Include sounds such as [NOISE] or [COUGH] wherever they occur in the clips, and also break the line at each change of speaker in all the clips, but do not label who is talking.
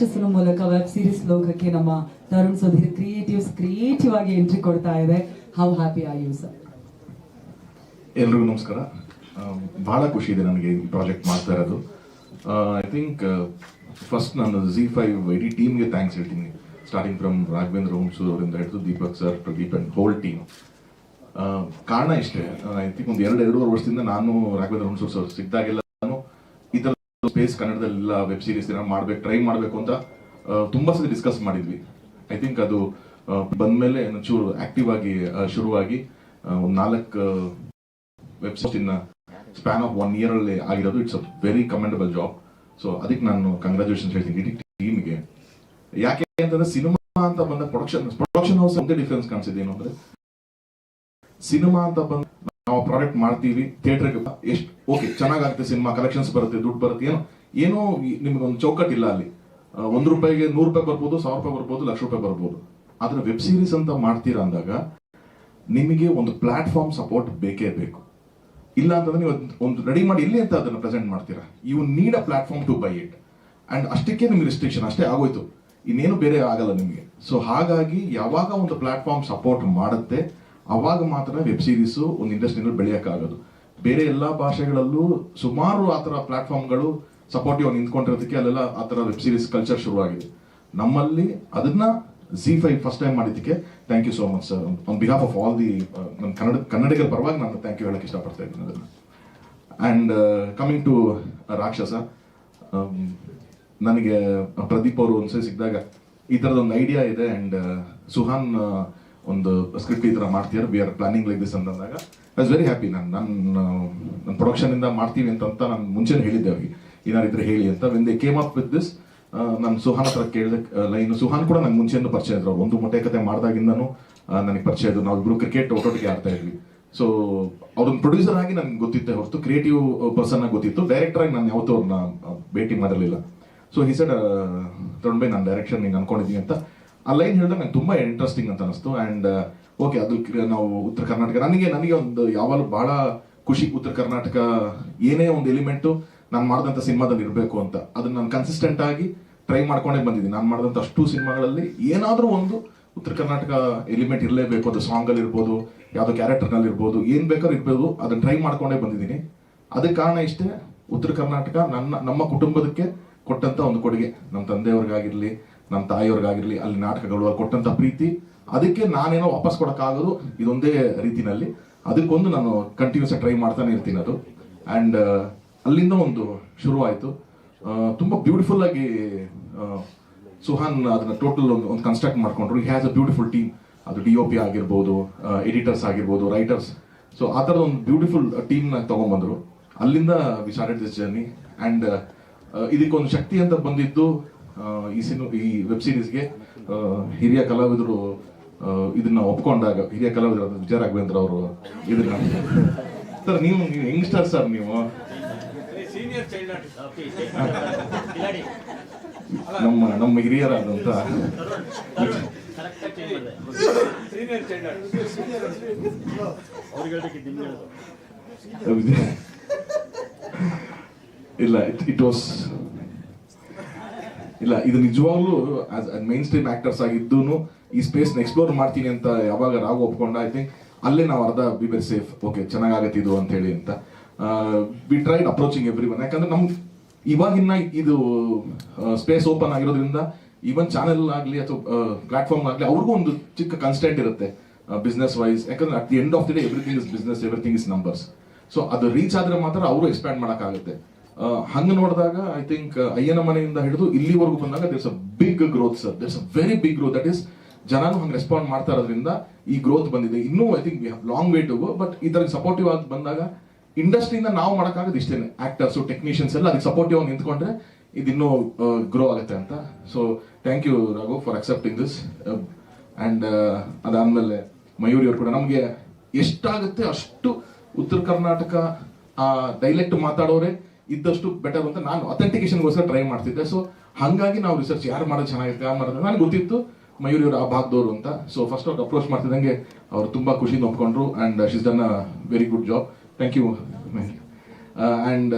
ರಾಕ್ಷಸನ ಮೂಲಕ web series ಲೋಕಕ್ಕೆ ನಮ್ಮ ತರುಣ್ ಸುಧೀರ್ ಕ್ರಿಯೇಟಿವ್ಸ್ ಕ್ರಿಯೇಟಿವ್ ಆಗಿ ಎಂಟ್ರಿ ಕೊಡ್ತಾ ಇದೆ. How happy are you sir
ಎಲ್ರಿಗೂ ನಮಸ್ಕಾರ. ಬಹಳ ಖುಷಿ ಇದೆ ನನಗೆ ಈ ಪ್ರಾಜೆಕ್ಟ್ ಮಾಡ್ತಾ ಇರೋದು. ಐ ಥಿಂಕ್ ಫಸ್ಟ್ ನಾನು ಜಿ ಫೈವ್ ಇಡೀ ಟೀಮ್ಗೆ ಥ್ಯಾಂಕ್ಸ್ ಹೇಳ್ತೀನಿ. ಸ್ಟಾರ್ಟಿಂಗ್ ಫ್ರಮ್ ರಾಘವೇಂದ್ರ ಹೋಮ್ಸು ಅವರಿಂದ ಹಿಡಿದು Deepak sir Pradeep and whole team ಕಾರಣ ಇಷ್ಟೇ. ಐ ಥಿಂಕ್ ಒಂದು ಎರಡು, ಎರಡೂವರೆ ವರ್ಷದಿಂದ ನಾನು ರಾಘವೇಂದ್ರ ಹುಣಸೂರು ಸರ್ ಸಿಕ್ಕಿದಾಗೆಲ್ಲ ಸ್ಪೇಸ್ ಕನ್ನಡದಲ್ಲೆಲ್ಲ ವೆಬ್ ಸೀರೀಸ್ ಏನೋ ಮಾಡ್ಬೇಕು ಟ್ರೈ ಮಾಡಬೇಕು ಅಂತ ತುಂಬಾ ಸತಿ ಡಿಸ್ಕಸ್ ಮಾಡಿದ್ವಿ. ಐ ಥಿಂಕ್ ಅದು ಬಂದ್ಮೇಲೆ ಚೂರು ಆಕ್ಟಿವ್ ಆಗಿ ಶುರುವಾಗಿ ಒಂದು ನಾಲ್ಕು website in span of one year ಅಲ್ಲಿ ಆಗಿರೋದು. It's a very commendable job so ಅದಕ್ಕೆ ನಾನು ಕಂಗ್ರಾಚುಲೇಷನ್ ಹೇಳ್ತೀನಿ ಇಡೀ ಟೀಮ್ಗೆ ಯಾಕೆ ಅಂತಂದ್ರೆ ಸಿನಿಮಾ ಅಂತ ಬಂದ ಪ್ರೊಡಕ್ಷನ್ ಪ್ರೊಡಕ್ಷನ್ ಹೌಸ್ ಒಂದೇ ಡಿಫ್ರೆನ್ಸ್ ಕಾಣಿಸಿದೆ ಏನು ಅಂದ್ರೆ ಸಿನಿಮಾ ಅಂತ ಬಂದ ನಾವು ಪ್ರಾಡಕ್ಟ್ ಮಾಡ್ತೀವಿ ಥಿಯೇಟರ್ಗೆ ಎಷ್ಟು ಓಕೆ ಚೆನ್ನಾಗಾಗುತ್ತೆ ಸಿನಿಮಾ ಕಲೆಕ್ಷನ್ಸ್ ಬರುತ್ತೆ, ದುಡ್ಡು ಬರುತ್ತೆ, ಏನೋ ಏನೋ ನಿಮ್ಗೊಂದು ಚೌಕಟ್ಟಿಲ್ಲ ಅಲ್ಲಿ. ಒಂದು ರೂಪಾಯಿಗೆ ನೂರು ರೂಪಾಯಿ ಬರ್ಬೋದು, ಸಾವಿರ ರೂಪಾಯಿ ಬರ್ಬೋದು, ಲಕ್ಷ ರೂಪಾಯಿ ಬರ್ಬೋದು. ಆದರೆ ವೆಬ್ ಸೀರೀಸ್ ಅಂತ ಮಾಡ್ತೀರಾ ಅಂದಾಗ, ನಿಮಗೆ ಒಂದು ಪ್ಲಾಟ್ಫಾರ್ಮ್ ಸಪೋರ್ಟ್ ಬೇಕೇ ಬೇಕು. ಇಲ್ಲ ಅಂತಂದ್ರೆ ನೀವು ಒಂದು ರೆಡಿ ಮಾಡಿ ಇಲ್ಲಿ ಅಂತ ಅದನ್ನು ಪ್ರೆಸೆಂಟ್ ಮಾಡ್ತೀರಾ? You need a platform to buy it and ಅಷ್ಟಕ್ಕೆ ನಿಮ್ಗೆ ರಿಸ್ಟ್ರಿಕ್ಷನ್ ಅಷ್ಟೇ ಆಗೋಯ್ತು. ಇನ್ನೇನು ಬೇರೆ ಆಗಲ್ಲ ನಿಮಗೆ. ಸೊ ಹಾಗಾಗಿ ಯಾವಾಗ ಒಂದು ಪ್ಲಾಟ್ಫಾರ್ಮ್ ಸಪೋರ್ಟ್ ಮಾಡುತ್ತೆ ಅವಾಗ ಮಾತ್ರ ವೆಬ್ ಸೀರೀಸು ಒಂದು ಇಂಡಸ್ಟ್ರಿನಲ್ಲಿ ಬೆಳೆಯೋಕ್ಕಾಗೋದು. ಬೇರೆ ಎಲ್ಲ ಭಾಷೆಗಳಲ್ಲೂ ಸುಮಾರು ಆ ಥರ ಪ್ಲಾಟ್ಫಾರ್ಮ್ಗಳು ಸಪೋರ್ಟಿವ್ ನಿಂತ್ಕೊಂಡಿರೋದಕ್ಕೆ ಅಲ್ಲೆಲ್ಲ ಆ ಥರ ವೆಬ್ ಸೀರೀಸ್ ಕಲ್ಚರ್ ಶುರುವಾಗಿದೆ. ನಮ್ಮಲ್ಲಿ ಅದನ್ನ ಜಿ ಫೈವ್ ಫಸ್ಟ್ ಟೈಮ್ ಮಾಡಿದ್ದಕ್ಕೆ thank you so much sir on behalf of all the ನನ್ನ ಕನ್ನಡ ಕನ್ನಡಿಗರ ಪರವಾಗಿ ನಾನು ಥ್ಯಾಂಕ್ ಯು ಹೇಳಕ್ಕೆ ಇಷ್ಟಪಡ್ತಾ ಇದ್ದೀನಿ ಅದನ್ನು. And coming to Rakshasa um, ನನಗೆ ಪ್ರದೀಪ್ ಅವರು ಒಂದ್ಸರಿ ಸಿಕ್ಕಿದಾಗ ಈ ಥರದ ಒಂದು ಐಡಿಯಾ ಇದೆ ಆ್ಯಂಡ್ ಸುಹಾನ್ ಆ, ಒಂದು ಸ್ಕ್ರಿಪ್ಟ್ ಈ ಥರ ಮಾಡ್ತೀರಾ we are planning like this ಅಂತಂದಾಗ ಐ ವಾಸ್ ವೆರಿ ಹ್ಯಾಪಿ ನಾನು ನನ್ನ ನನ್ನ ಪ್ರೊಡಕ್ಷನಿಂದ ಮಾಡ್ತೀವಿ ಅಂತ ನಾನು ಮುಂಚೆನೇ ಹೇಳಿದ್ದೆ ಅವ್ರಿಗೆ. ಏನಾರಿದ್ರೆ ಹೇಳಿ ಅಂತ. When they came up with this ನಾನು ಸುಹಾನ್ ಹತ್ರ ಕೇಳಿದೆ ಲೈನ್ ಸುಹಾನ್ ಕೂಡ ನಂಗೆ ಮುಂಚೆಯಿಂದ ಪರಿಚಯ ಇದ್ರು. ಒಂದು ಮೊಟ್ಟೆ ಕತೆ ಮಾಡಿದಾಗಿಂದನೂ ನನಗೆ ಪರಿಚಯ ಇದ್ರು. ನಾವು ಇಬ್ರು ಕ್ರಿಕೆಟ್ ಒಟ್ಟೊಟ್ಟಿಗೆ ಆಡ್ತಾ ಇದ್ವಿ. ಸೊ ಅವ್ರನ್ನ ಪ್ರೊಡ್ಯೂಸರ್ ಆಗಿ ನನ್ಗೆ ಗೊತ್ತಿತ್ತೆ ಹೊರತು ಕ್ರಿಯೇಟಿವ್ ಪರ್ಸನ್ ಆಗಿ ಗೊತ್ತಿತ್ತು. ಡೈರೆಕ್ಟರ್ ಆಗಿ ನಾನು ಯಾವತ್ತೂ ಅವ್ರನ್ನ ಭೇಟಿ ಮಾಡಿರಲಿಲ್ಲ ಸೊ ಈ ಸೈಡ್ ತೊಗೊಂಡ್ಬೈ ನಾನು ಡೈರೆಕ್ಷನ್ ನೀನು ಅನ್ಕೊಂಡಿದ್ದೀನಿ ಅಂತ. ಆ ಲೈನ್ ಹೇಳಿದಾಗ ನಂಗೆ ತುಂಬಾ ಇಂಟ್ರೆಸ್ಟಿಂಗ್ ಅಂತ ಅನಿಸ್ತು. ಅಂಡ್ ಓಕೆ ಅದು ಕ- ನಾವು ಉತ್ತರ ಕರ್ನಾಟಕ. ನನಗೆ ನನಗೆ ಒಂದು ಯಾವಾಗಲೂ ಬಹಳ ಖುಷಿ ಉತ್ತರ ಕರ್ನಾಟಕ ಏನೇ ಒಂದು ಎಲಿಮೆಂಟು ನಾನು ಮಾಡಿದಂಥ ಸಿನಿಮಾದಲ್ಲಿ ಇರಬೇಕು ಅಂತ. ಅದನ್ನು ನಾನು ಕನ್ಸಿಸ್ಟೆಂಟ್ ಆಗಿ ಟ್ರೈ ಮಾಡ್ಕೊಂಡೇ ಬಂದಿದ್ದೀನಿ. ನಾನು ಮಾಡಿದಂಥ ಅಷ್ಟು ಸಿನಿಮಾಗಳಲ್ಲಿ ಏನಾದರೂ ಒಂದು ಉತ್ತರ ಕರ್ನಾಟಕ ಎಲಿಮೆಂಟ್ ಇರಲೇಬೇಕು. ಅದು ಸಾಂಗಲ್ಲಿ ಇರ್ಬೋದು, ಯಾವುದೋ ಕ್ಯಾರೆಕ್ಟರ್ನಲ್ಲಿ ಇರ್ಬೋದು, ಏನು ಬೇಕಾದ್ರೂ ಇರ್ಬೋದು, ಅದನ್ನು ಟ್ರೈ ಮಾಡ್ಕೊಂಡೇ ಬಂದಿದ್ದೀನಿ. ಅದಕ್ಕೆ ಕಾರಣ ಇಷ್ಟೇ, ಉತ್ತರ ಕರ್ನಾಟಕ ನನ್ನ, ನಮ್ಮ ಕುಟುಂಬದಕ್ಕೆ ಕೊಟ್ಟಂಥ ಒಂದು ಕೊಡುಗೆ. ನಮ್ಮ ತಂದೆಯವ್ರಿಗಾಗಿರ್ಲಿ ನಮ್ಮ ತಾಯಿಯವ್ರಿಗಾಗಿರ್ಲಿ, ಅಲ್ಲಿ ನಾಟಕಗಳು ಅವ್ರು ಕೊಟ್ಟಂತ ಪ್ರೀತಿ, ಅದಕ್ಕೆ ನಾನೇನೋ ವಾಪಸ್ ಕೊಡಕ್ಕಾಗೋದು ಇದೊಂದೇ ರೀತಿನಲ್ಲಿ. ಅದಕ್ಕೊಂದು ನಾನು ಕಂಟಿನ್ಯೂಸ್ ಟ್ರೈ ಮಾಡ್ತಾನೆ ಇರ್ತೀನಿ ಅದು. ಅಂಡ್ ಅಲ್ಲಿಂದ ಒಂದು ಶುರುವಾಯಿತು. ತುಂಬಾ ಬ್ಯೂಟಿಫುಲ್ ಆಗಿ ಸುಹಾನ್ ಅದನ್ನ ಟೋಟಲ್ ಒಂದು ಒಂದು ಕನ್ಸ್ಟ್ರಕ್ಟ್ ಮಾಡ್ಕೊಂಡ್ರು. ಹ್ಯಾಸ್ ಅ ಬ್ಯೂಟಿಫುಲ್ ಟೀಮ್ ಅದು ಡಿ ಒ ಪಿ ಆಗಿರ್ಬೋದು ಎಡಿಟರ್ಸ್ ಆಗಿರ್ಬೋದು ರೈಟರ್ಸ್ ಸೊ ಆ ಥರದ ಒಂದು ಬ್ಯೂಟಿಫುಲ್ ಟೀಮ್ನ ತಗೊಂಡ್ಬಂದ್ರು ಅಲ್ಲಿಂದ we started this journey and ಇದಕ್ಕೊಂದು ಶಕ್ತಿ ಅಂತ ಬಂದಿದ್ದು ಈ ಸಿನಿಮಾ ಈ ವೆಬ್ ಸೀರೀಸ್ಗೆ ಹಿರಿಯ ಕಲಾವಿದರು ಇದನ್ನ ಒಪ್ಕೊಂಡಾಗ ಹಿರಿಯ ಕಲಾವಿದರು ವಿಜಯ ರಾಘವೇಂದ್ರ ಅವರು ಇದನ್ನ ಸರ್ ನೀವು ಯಂಗ್ಸ್ಟರ್ ಸರ್ ನೀವು. ನಮ್ಮ ನಮ್ಮ ಹಿರಿಯರಾದಂತ. ಇಲ್ಲ ಇಟ್ ಇಟ್ ವಾಸ್ ಇಲ್ಲ, ಇದು ನಿಜವಾಗ್ಲೂ ಮೈನ್ ಸ್ಟ್ರೀಮ್ ಆಕ್ಟರ್ಸ್ ಆಗಿದ್ದು ಈ ಸ್ಪೇಸ್ ಎಕ್ಸ್ಪ್ಲೋರ್ ಮಾಡ್ತೀನಿ ಅಂತ ಯಾವಾಗ ರಾಗ ಒಪ್ಕೊಂಡ ಐ ಥಿಂಕ್ ಅಲ್ಲೇ ನಾವು ಅರ್ಧ ಬಿ ವೆರಿ ಸೇಫ್ ಓಕೆ ಚೆನ್ನಾಗಾಗತ್ತೆ ಇದು ಅಂತ ಹೇಳಿ ಅಂತ. We tried approaching every one ಯಾಕಂದ್ರೆ ನಮ್, ಇವಾಗಿನ್ನ ಇದು ಸ್ಪೇಸ್ ಓಪನ್ ಆಗಿರೋದ್ರಿಂದ ಈವನ್ ಚಾನೆಲ್ ಆಗಲಿ ಅಥವಾ ಪ್ಲಾಟ್ಫಾರ್ಮ್ ಆಗಲಿ ಅವ್ರಿಗೂ ಒಂದು ಚಿಕ್ಕ ಕನ್ಸ್ಟೆಂಟ್ ಇರುತ್ತೆ ಬಿಸ್ನೆಸ್ ವೈಸ್ ಯಾಕಂದ್ರೆ at the end of the day everything is business everything is numbers so ಅದು ರೀಚ್ ಆದ್ರೆ ಮಾತ್ರ ಅವರು ಎಕ್ಸ್ಪ್ಯಾಂಡ್ ಮಾಡೋಕ್ಕಾಗುತ್ತೆ. ಹಂಗ ನೋಡಿದಾಗ ಐ ಥಿಂಕ್ ಅಯ್ಯನ ಮನೆಯಿಂದ ಹಿಡಿದು ಇಲ್ಲಿವರೆಗೂ ಬಂದಾಗ there's a big growth sir there's a very big growth that is ಜನನು ಹಂಗೆ ರೆಸ್ಪಾಂಡ್ ಮಾಡ್ತಾ ಇರೋದ್ರಿಂದ ಈ ಗ್ರೋತ್ ಬಂದಿದೆ. ಇನ್ನೂ I think we have long way to go but ತರ ಸಪೋರ್ಟಿವ್ ಆಗಿ ಬಂದಾಗ ಇಂಡಸ್ಟ್ರಿಯಿಂದ ನಾವು ಮಾಡೋಕ್ಕಾಗೋದು ಇಷ್ಟೇನೆ. ಆಕ್ಟರ್ಸ್ ಟೆಕ್ನಿಷಿಯನ್ಸ್ ಎಲ್ಲ ಅದಕ್ಕೆ ಸಪೋರ್ಟಿವ್ ಆಗಿ ನಿಂತ್ಕೊಂಡ್ರೆ ಇದಿನ್ನೂ ಗ್ರೋ ಆಗುತ್ತೆ ಅಂತ. So thank you Raghu for accepting this and ಅದಾದ್ಮೇಲೆ ಮಯೂರಿ ಅವರು ಕೂಡ ನಮಗೆ ಎಷ್ಟಾಗುತ್ತೆ ಅಷ್ಟು ಉತ್ತರ ಕರ್ನಾಟಕ, ಆ ಡೈಲೆಕ್ಟ್ ಮಾತಾಡೋರೆ ಇದ್ದಷ್ಟು ಬೆಟರ್ ಅಂತ ನಾನು ಅಥೆಂಟಿಕೇಶನ್ಗೋಸ್ಕರ ಟ್ರೈ ಮಾಡ್ತಿದ್ದೆ. ಸೊ ಹಂಗಾಗಿ ನಾವು ರಿಸರ್ಚ್ ಯಾರು ಮಾಡೋದು ಚೆನ್ನಾಗಿರುತ್ತೆ, ಯಾರು ಮಾಡೋದು ನನಗೆ ಗೊತ್ತಿತ್ತು ಮಯೂರಿ ಅವರು ಆ ಭಾಗದವರು ಅಂತ. ಸೊ ಫಸ್ಟ್ ಅವ್ರು ಅಪ್ರೋಚ್ ಮಾಡ್ತಿದ್ದಂಗೆ ಅವ್ರು ತುಂಬ ಖುಷಿಯಿಂದ ಒಪ್ಕೊಂಡ್ರು and she's done a very good job thank you and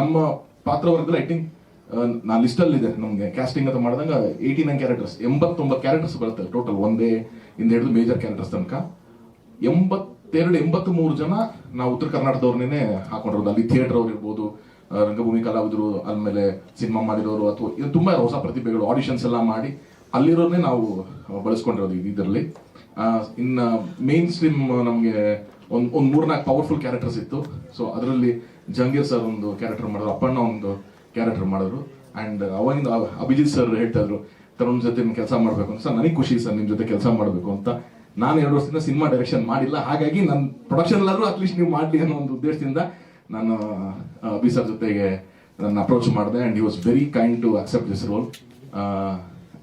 ನಮ್ಮ ಪಾತ್ರವರ್ಗದಲ್ಲಿ ಐ ಥಿಂಕ್ ನಾ ಲಿಸ್ಟಲ್ಲಿದೆ ನಮಗೆ. ಕ್ಯಾಸ್ಟಿಂಗ್ ಅಂತ ಮಾಡಿದಾಗ ಏಯ್ಟಿ ನೈನ್ ಕ್ಯಾರೆಕ್ಟರ್ಸ್ ಎಂಬತ್ತೊಂಬತ್ತು ಕ್ಯಾರೆಕ್ಟರ್ಸ್ ಬರುತ್ತೆ. ಟೋಟಲ್ ಒಂದೇ ಇಂದ ಹಿಡಿದು ಮೇಜರ್ ಕ್ಯಾರೆಕ್ಟರ್ಸ್ ತನಕ. ಎಂಬತ್ತೆರಡು ಎಂಬತ್ತ್ ಮೂರು ಜನ ನಾವು ಉತ್ತರ ಕರ್ನಾಟಕದವ್ರನ್ನೇ ಹಾಕೊಂಡಿರೋದು. ಅಲ್ಲಿ ಥಿಯೇಟರ್ ಅವ್ರು ಇರ್ಬೋದು ರಂಗಭೂಮಿ ಕಲಾವಿದರು ಆಮೇಲೆ ಸಿನಿಮಾ ಮಾಡಿರೋರು, ಅಥವಾ ತುಂಬಾ ಹೊಸ ಪ್ರತಿಭೆಗಳು ಆಡಿಷನ್ಸ್ ಎಲ್ಲ ಮಾಡಿ ಅಲ್ಲಿರೋರ್ನೇ ನಾವು ಬಳಸ್ಕೊಂಡಿರೋದು ಇದರಲ್ಲಿ. ಇನ್ನ ಮೇನ್ ಸ್ಟ್ರೀಮ್ ನಮಗೆ ಒಂದು, ಒಂದ್ ಮೂರ್ನಾಲ್ಕು ಪವರ್ಫುಲ್ ಕ್ಯಾರೆಕ್ಟರ್ಸ್ ಇತ್ತು. ಸೊ ಅದರಲ್ಲಿ ಜಂಗೀರ್ ಸರ್ ಒಂದು ಕ್ಯಾರೆಕ್ಟರ್ ಮಾಡಿದ್ರು, ಅಪ್ಪಣ್ಣ ಒಂದು ಕ್ಯಾರೆಕ್ಟರ್ ಮಾಡಿದ್ರು. ಅಂಡ್ ಅವಾಗಿಂದ ಅಭಿಜಿತ್ ಸರ್ ಹೇಳ್ತಾ ಇದ್ರು, ತರುಣ್ ಜೊತೆ ಕೆಲಸ ಮಾಡಬೇಕು ಅಂತ. ಸರ್, ನನಗೆ ಖುಷಿ ಸರ್ ನಿಮ್ಮ ಜೊತೆ ಕೆಲಸ ಮಾಡಬೇಕು ಅಂತ. ನಾನು ಎರಡು ವರ್ಷದಿಂದ ಸಿನಿಮಾ ಡೈರೆಕ್ಷನ್ ಮಾಡಿಲ್ಲ. ಹಾಗಾಗಿ ನನ್ನ ಪ್ರೊಡಕ್ಷನ್ ಎಲ್ಲರೂ ಅಟ್ಲೀಸ್ಟ್ ನೀವು ಮಾಡಲಿ ಅನ್ನೋ ಒಂದು ಉದ್ದೇಶದಿಂದ ನಾನು ಬಿ ಸರ್ ಜೊತೆಗೆ ನನ್ನ ಅಪ್ರೋಚ್ ಮಾಡಿದೆ. And he was very kind to accept this role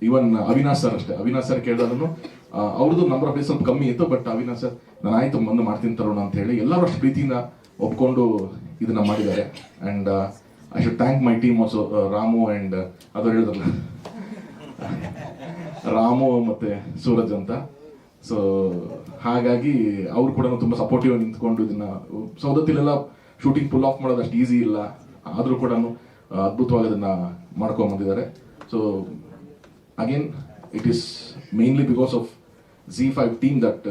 even Avinash sir ಅಷ್ಟೇ. ಅವಿನಾಶ್ ಸರ್ ಕೇಳಿದ್ರು ಅವ್ರದ್ದು ನಂಬರ್ ಆಫ್ ಸ್ವಲ್ಪ ಕಮ್ಮಿ ಇತ್ತು ಬಟ್ ಅವಿನಾಶ್ ಸರ್ ನಾನು ಆಯ್ತು, ಬಂದು ಮಾಡ್ತೀನಿ ತರೋಣ ಅಂತ ಹೇಳಿ ಎಲ್ಲರೂ ಅಷ್ಟು ಪ್ರೀತಿಯಿಂದ ಒಪ್ಕೊಂಡು ಇದನ್ನ ಮಾಡಿದ್ದಾರೆ. And I should thank my team also Ramu and ಅದು ಹೇಳಿದ್ರಲ್ಲ, ರಾಮು ಮತ್ತೆ ಸೂರಜ್ ಅಂತ. ಸೊ ಹಾಗಾಗಿ ಅವ್ರು ಕೂಡ ತುಂಬಾ ಸಪೋರ್ಟಿವ್ ನಿಂತ್ಕೊಂಡು ಇದನ್ನ ಸೌದತ್ತಿಲೆಲ್ಲ ಶೂಟಿಂಗ್ ಫುಲ್ ಆಫ್ ಮಾಡೋದು ಅಷ್ಟು ಈಸಿ ಇಲ್ಲ. ಆದ್ರೂ ಕೂಡ ಅದ್ಭುತವಾಗಿ ಅದನ್ನ ಮಾಡ್ಕೊಂಡ್ ಬಂದಿದ್ದಾರೆ. So again it is mainly because of Zee five team that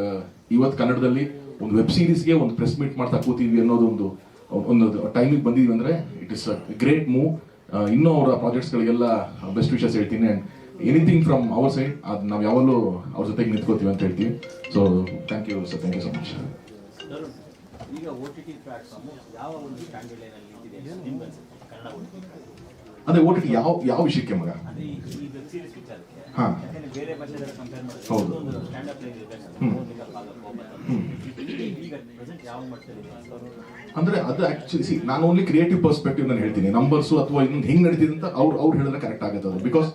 ಇವತ್ತು ಕನ್ನಡದಲ್ಲಿ ಒಂದು ವೆಬ್ ಸೀರೀಸ್ಗೆ ಒಂದು ಪ್ರೆಸ್ ಮೀಟ್ ಮಾಡ್ತಾ ಕೂತೀವಿ ಅನ್ನೋದು ಒಂದು ಒಂದು ಟೈಮಿಗೆ ಬಂದಿದ್ವಿ ಅಂದ್ರೆ ಇಟ್ ಇಸ್ ಗ್ರೇಟ್ ಮೂವ್ ಇನ್ನೂ ಅವರ ಪ್ರಾಜೆಕ್ಟ್ಸ್ಗಳಿಗೆಲ್ಲ ಬೆಸ್ಟ್ ವಿಷಸ್ ಹೇಳ್ತೀನಿ. And anything from our side ಅದು ನಾವು ಯಾವಾಗಲೂ ಅವ್ರ ಜೊತೆಗೆ ನಿಂತ್ಕೋತೀವಿ ಅಂತ ಹೇಳ್ತೀವಿ. So thank you sir thank you so much
ಅದೇ ಓ ಟಿ ಟಿ ಯಾವ
ಯಾವ ವಿಷಯಕ್ಕೆ ಮಗ? ಹಾಂ. ಹೌದು. ಅಂದ್ರೆ ಅದು ಆಕ್ಚುಲಿ ಸಿ ನಾನು ಓನ್ಲಿ ಕ್ರಿಯೇಟಿವ್ ಪರ್ಸ್ಪೆಕ್ಟಿವ್ ನಾನು ಹೇಳ್ತೀನಿ. ನಂಬರ್ಸ್ ಅಥವಾ ಇನ್ನೊಂದು ಹೆಂಗ್ ನಡೀತಿದೆ ಅಂತ ಅವ್ರು ಅವ್ರು ಹೇಳಿದ್ರೆ ಕರೆಕ್ಟ್ ಆಗುತ್ತೆ ಅದು. ಬಿಕಾಸ್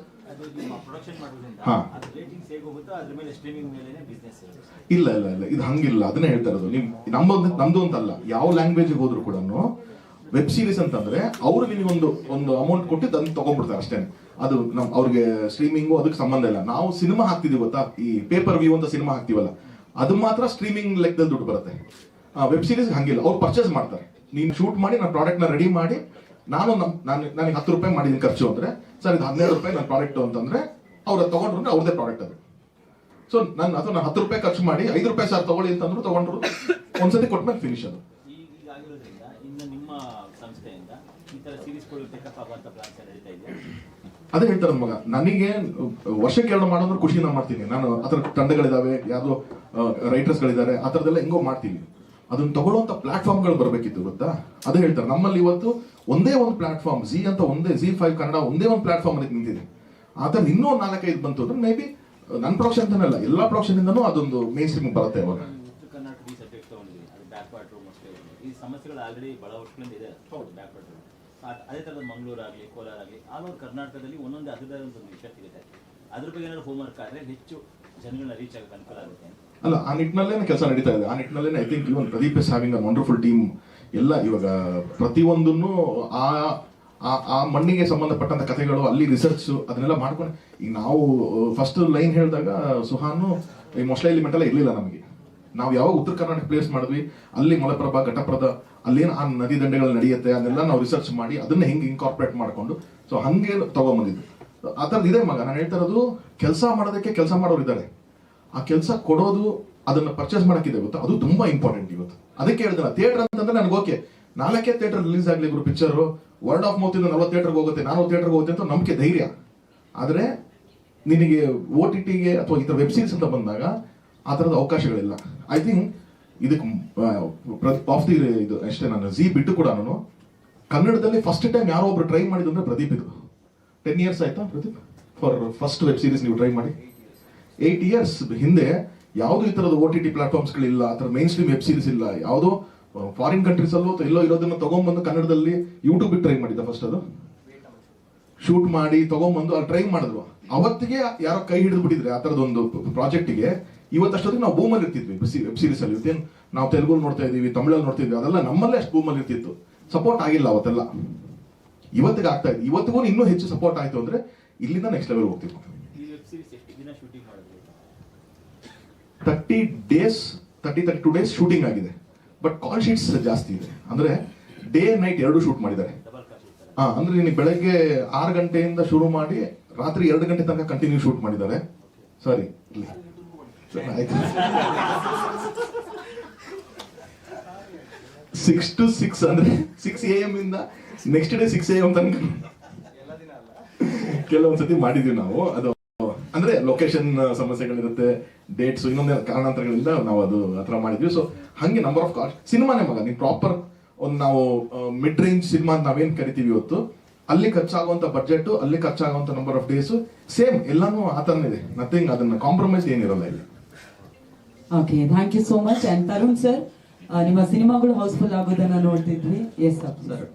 ಬಿಸ್ನೆಸ್
ಇಲ್ಲ ಇಲ್ಲ ಇಲ್ಲ. ಇದು ಹಂಗಿಲ್ಲ. ಅದನ್ನೇ ಹೇಳ್ತಾ ಇರೋದು. ನಿಮ್ ನಮ್ಮೊಂದು ನಮ್ದು ಅಂತಲ್ಲ. ಯಾವ ಲ್ಯಾಂಗ್ವೇಜ್ ಹೋದ್ರು ಕೂಡ ವೆಬ್ ಸೀರೀಸ್ ಅಂತಂದ್ರೆ ಅವರು ನಿಮಗೆ ಒಂದು ಒಂದು ಅಮೌಂಟ್ ಕೊಟ್ಟು ಅದನ್ನ ತಗೊಂಡ್ಬಿಡ್ತಾರೆ ಅಷ್ಟೇ. ಅದು ನಮ್ ಅವ್ರಿಗೆ ಸ್ಟ್ರೀಮಿಂಗು ಅದಕ್ಕೆ ಸಂಬಂಧ ಇಲ್ಲ. ನಾವು ಸಿನಿಮಾ ಹಾಕ್ತಿದೀವಿ ಗೊತ್ತಾ? ಈ ಪೇಪರ್ ವ್ಯೂ ಅಂತ ಸಿನಿಮಾ ಹಾಕ್ತಿವಲ್ಲ. ಅದು ಮಾತ್ರ ಸ್ಟ್ರೀಮಿಂಗ್ ಲೆಕ್ಕದಲ್ಲಿ ದುಡ್ಡು ಬರುತ್ತೆ. ವೆಬ್ ಸೀರೀಸ್ ಹಂಗಿಲ್ಲ. ಅವ್ರು ಪರ್ಚೇಸ್ ಮಾಡ್ತಾರೆ. ನೀನು ಶೂಟ್ ಮಾಡಿ ನಾನು ಪ್ರಾಡಕ್ಟ್ನ ರೆಡಿ ಮಾಡಿ ನಾನು ನಾನು ನನಗೆ ಹತ್ತು ರೂಪಾಯಿ ಮಾಡಿದ್ದೀನಿ ಖರ್ಚು ಅಂದ್ರೆ ಸರ್ ಇದು ಹನ್ನೆರಡು ರೂಪಾಯಿ ನನ್ನ ಪ್ರಾಡಕ್ಟ್ ಅಂತಂದ್ರೆ ಅವ್ರು ತಗೊಂಡ್ರು ಅವ್ರದೇ ಪ್ರಾಡಕ್ಟ್ ಅದು. ಸೊ ನನ್ನ ಅದು ನಾನು ಹತ್ತು ರೂಪಾಯಿ ಖರ್ಚು ಮಾಡಿ ಐದು ರೂಪಾಯಿ ಸರ್ ತಗೊಳ್ಳಿ ಅಂತಂದ್ರು ತಗೊಂಡ್ರು. ಒಂದ್ಸತಿ ಕೊಟ್ಮೇಲೆ ಫಿನಿಶ್ ಅದು. ಅದೇ ಹೇಳ್ತಾರೆ ಮಗ. ನನಗೆ ವರ್ಷಕ್ಕೆ ಎರಡು ಮಾಡೋದ್ರೆ ಖುಷಿನ ಮಾಡ್ತೀನಿ. ನಾನು ಅದರ ತಂಡಗಳಿದಾವೆ ಯಾರು ರೈಟರ್ಸ್ ಗಳಿದ್ದಾರೆ ಆ ಥರದ್ದೆಲ್ಲ ಹೆಂಗೋ ಮಾಡ್ತೀವಿ ಅದನ್ನ ತಗೊಳ್ಳುವಂತ ಪ್ಲಾಟ್ಫಾರ್ಮ್ಗಳು ಬರಬೇಕಿತ್ತು ಗೊತ್ತಾ? ಅದೇ ಹೇಳ್ತಾರೆ. ನಮ್ಮಲ್ಲಿ ಇವತ್ತು ಒಂದೇ ಒಂದು ಪ್ಲಾಟ್ಫಾರ್ಮ್ ಜಿ ಅಂತ ಒಂದೇ ಜಿ ಫೈವ್ ಕನ್ನಡ ಒಂದೇ ಒಂದು ಪ್ಲಾಟ್ಫಾರ್ಮ್ ಅದಕ್ಕೆ ನಿಂತಿದೆ. ಥರ ಇನ್ನೂ ನಾಲ್ಕೈದು ಬಂತು ಅಂದ್ರೆ ಮೇ ಬಿ ನನ್ನ ಪ್ರೊಡಕ್ಷನ್ ಅಂತನಲ್ಲ ಎಲ್ಲ ಪ್ರೊಡಕ್ಷನ್ ಇಂದನೂ ಅದೊಂದು ಮೇನ್ ಸ್ಟ್ರೀಮ್ ಬರುತ್ತೆ ಅವಾಗ
ಈ ಸಮಸ್ಯೆಗಳು ಆಲ್ರೆಡಿ ಬಹಳ ವರ್ಷಗಳಿಂದ ಇದೆ. ಬ್ಯಾಕ್ ವಾಟರ್ ಅದೇ ಥರದ ಮಂಗಳೂರು ಆಗಲಿ ಕೋಲಾರ ಆಗಲಿ ಆಲ್ ಓವರ್ ಕರ್ನಾಟಕದಲ್ಲಿ ಒಂದೊಂದು ಅದರದೇ ಒಂದು ವಿಷಯ ಸಿಗುತ್ತೆ ಅದ್ರ ಬಗ್ಗೆ ಏನಾದ್ರು ಹೋಮ್ವರ್ಕ್ ಆದರೆ ಹೆಚ್ಚು ಜನಗಳನ್ನ ರೀಚ್ ಆಗಕ್ಕೆ ಅನುಕೂಲ ಆಗುತ್ತೆ.
ಅಲ್ಲ ಆ ನಿಟ್ಟಿನಲ್ಲೇ ಕೆಲಸ ನಡೀತಾ ಇದೆ. ಆ ನಿಟ್ಟಿನಲ್ಲೇ I think even Pradeep having a wonderful team ಎಲ್ಲ ಇವಾಗ ಪ್ರತಿಯೊಂದನ್ನು ಆ ಆ- ಆ ಮಣ್ಣಿಗೆ ಸಂಬಂಧಪಟ್ಟಂತ ಕಥೆಗಳು, ಅಲ್ಲಿ ರಿಸರ್ಚ್ ಅದನ್ನೆಲ್ಲ ಮಾಡ್ಕೊಂಡು, ಈಗ ನಾವು ಫಸ್ಟ್ ಲೈನ್ ಹೇಳಿದಾಗ ಸುಹಾನು, ಈ ಮೊಸಳೆ ಎಲ್ಲ ಇರಲಿಲ್ಲ ನಮಗೆ. ನಾವು ಯಾವಾಗ ಉತ್ತರ ಕರ್ನಾಟಕ ಪ್ಲೇಸ್ ಮಾಡಿದ್ವಿ, ಅಲ್ಲಿ ಮಲಪ್ರಭಾ ಘಟಪ್ರದ ಅಲ್ಲೇನು ಆ ನದಿ ದಂಡೆಗಳು ನಡೆಯುತ್ತೆ, ಅದನ್ನೆಲ್ಲ ನಾವು ರಿಸರ್ಚ್ ಮಾಡಿ, ಅದನ್ನ ಹೆಂಗೆ ಇನ್ಕಾರ್ಪೊರೇಟ್ ಮಾಡಿಕೊಂಡು ಸೊ ಹಂಗೆ ತಗೊಂಬಂದಿದ್ದು. ಆ ಥರದ್ದು ಇದೆ ಮಗ, ನಾನು ಹೇಳ್ತಾ ಇರೋದು, ಕೆಲಸ ಮಾಡೋದಕ್ಕೆ ಕೆಲಸ ಮಾಡೋರು ಇದ್ದಾರೆ. ಆ ಕೆಲಸ ಕೊಡೋದು, ಅದನ್ನ ಪರ್ಚೇಸ್ ಮಾಡೋಕ್ಕಿದೆ ಗೊತ್ತಾ? ಅದು ತುಂಬಾ ಇಂಪಾರ್ಟೆಂಟ್ ಇವತ್ತು. ಅದಕ್ಕೆ ಹೇಳಿದ್ರೆ ಥಿಯೇಟರ್ ಅಂತಂದ್ರೆ ನನಗೆ ಓಕೆ ನಾಲ್ಕೇ ಥಿಯೇಟರ್ ರಿಲೀಸ್ ಆಗಲಿ ಇವರು ಪಿಕ್ಚರ್ ವರ್ಡ್ ಆಫ್ ಮೌತ್ ಇಂದ ನಲವತ್ತು ಥಿಯೇಟರ್ಗೆ ಹೋಗುತ್ತೆ ನಾನು ಥಿಯೇಟರ್ಗೆ ಹೋಗುತ್ತೆ ಅಂತ ನಂಬಿಕೆ, ಧೈರ್ಯ. ಆದರೆ ನಿನಗೆ ಓ ಟಿ ಟಿಗೆ ಅಥವಾ ಇತರ ವೆಬ್ ಸೀರೀಸ್ ಅಂತ ಬಂದಾಗ ಆ ಥರದ ಅವಕಾಶಗಳಿಲ್ಲ. ಐ ಥಿಂಕ್ ಇದಕ್ಕೆ ಆಫ್ ದಿ ಇದು ಅಷ್ಟೇ, ನಾನು ಝೀ ಬಿಟ್ಟು ಕೂಡ ನಾನು ಕನ್ನಡದಲ್ಲಿ ಫಸ್ಟ್ ಟೈಮ್ ಯಾರೋ ಒಬ್ರು ಟ್ರೈ ಮಾಡಿದ್ದು ಅಂದ್ರೆ ಪ್ರದೀಪ್ ಇದು. ಟೆನ್ ಇಯರ್ಸ್ ಆಯ್ತಾ Pradeep? For first web series ನೀವು ಟ್ರೈ ಮಾಡಿ. ಏಯ್ಟ್ ಇಯರ್ಸ್ ಹಿಂದೆ ಯಾವುದು ಈ ತರದ ಓ ಟಿ ಟಿ ಪ್ಲಾಟ್ಫಾರ್ಮ್ಸ್ಗಳಿಲ್ಲ ಆ ಥರ ಮೈನ್ ಸ್ಟ್ರೀಮ್ ವೆಬ್ ಸೀರೀಸ್ ಇಲ್ಲ, ಯಾವುದೋ ಫಾರಿನ್ ಕಂಟ್ರೀಸ್ ಅಲ್ಲೋ ಅಥವಾ ಎಲ್ಲೋ ಇರೋದನ್ನ ತಗೊಂಬಂದು ಕನ್ನಡದಲ್ಲಿ ಯೂಟ್ಯೂಬ್ ಟ್ರೈ ಮಾಡಿದ್ದ ಫಸ್ಟ್ ಅದು? ಶೂಟ್ ಮಾಡಿ ತಗೊಂಬಂದು ಅಲ್ಲಿ ಟ್ರೈ ಮಾಡಿದ್ರು ಅವತ್ತಿಗೆ ಯಾರೋ ಕೈ ಹಿಡಿದು ಬಿಟ್ಟಿದ್ರೆ ಆ ಥರದೊಂದು ಪ್ರಾಜೆಕ್ಟಿಗೆ ಇವತ್ತಷ್ಟೊತ್ತಿಗೆ ನಾವು ಬೂಮಲ್ಲಿ ಇರ್ತಿದ್ವಿ ವೆಬ್ ಸೀರೀಸ್ ಅಲ್ಲಿ. ಇವತ್ತೇನು ನಾವು ತೆಲುಗು ನೋಡ್ತಾ ಇದೀವಿ ತಮಿಳಲ್ಲಿ ನೋಡ್ತಾ ಇದೀವಿ ಅದೆಲ್ಲ ನಮ್ಮಲ್ಲೇ ಅಷ್ಟು ಬೂಮಲ್ಲಿ ಇರ್ತಿತ್ತು. ಸಪೋರ್ಟ್ ಆಗಿಲ್ಲ ಅವತ್ತೆಲ್ಲ. ಇವತ್ತಿಗೆ ಆಗ್ತಾ ಇದೆ. ಇವತ್ತಿಗೂ ಇನ್ನೂ ಹೆಚ್ಚು ಸಪೋರ್ಟ್ ಆಯ್ತು ಅಂದ್ರೆ ಇಲ್ಲಿಂದ ನೆಕ್ಸ್ಟ್ ಲೆವೆಲ್
ಮಾಡಿದ್ವಿ
thirty days thirty thirty two days shooting ಆಗಿದೆ. ಬಟ್ ಕಾಲ್ ಶೀಟ್ಸ್ ಜಾಸ್ತಿ ಇದೆ. ಅಂದ್ರೆ ಡೇ ನೈಟ್ ಎರಡು ಶೂಟ್ ಮಾಡಿದ್ದಾರೆ. ಹಾ ಅಂದ್ರೆ ನಿನಗೆ ಬೆಳಗ್ಗೆ ಆರು ಗಂಟೆಯಿಂದ ಶುರು ಮಾಡಿ ರಾತ್ರಿ ಎರಡು ಗಂಟೆ ತನಕ ಕಂಟಿನ್ಯೂ ಶೂಟ್ ಮಾಡಿದ್ದಾರೆ. ಸಾರಿ ಸಿಕ್ಸ್ ಟು ಸಿಕ್ಸ್ ಅಂದ್ರೆ ಸಿಕ್ಸ್ ಎ ಎಂ ಇಂದ next day six A M ತನಕ. ಕೆಲವೊಂದ್ಸತಿ ಮಾಡಿದೀವಿ ನಾವು. ಅದು ಅಂದ್ರೆ ಲೊಕೇಶನ್ ಸಮಸ್ಯೆಗಳಿರುತ್ತೆ ಡೇಟ್ಸ್ ಇನ್ನೊಂದು ಕಾರಣಾಂತರಗಳಿಂದ ನಾವು ಅದು ಹತ್ರ ಮಾಡಿದ್ವಿ. ಸೊ ಹಂಗೆ ನಂಬರ್ ಆಫ್ ಕಾಸ್ಟ್ ಸಿನಿಮಾನೇ ಮಗ ನೀವು ಪ್ರಾಪರ್ ಒಂದು ನಾವು ಮಿಡ್ ರೇಂಜ್ ಸಿನಿಮಾ ಅಂತ ನಾವೇನ್ ಕರಿತೀವಿ ಇವತ್ತು ಅಲ್ಲಿ ಖರ್ಚಾಗುವಂತ ಬಜೆಟ್ ಅಲ್ಲಿ ಖರ್ಚಾಗುವಂತ ನಂಬರ್ ಆಫ್ ಡೇಸ್ ಸೇಮ್ ಎಲ್ಲಾನು ಆ ಥರನೇ ಇದೆ. ನಥಿಂಗ್ ಅದನ್ನ ಕಾಂಪ್ರಮೈಸ್ ಏನಿರಲ್ಲ ಇಲ್ಲಿ.
Okay thank you so much and Tarun sir ನಿಮ್ಮ ಸಿನಿಮಾಗಳು ಹೌಸ್ಫುಲ್ ಆಗೋದನ್ನ ನೋಡ್ತಿದ್ವಿ. ಎಸ್ ಸರ್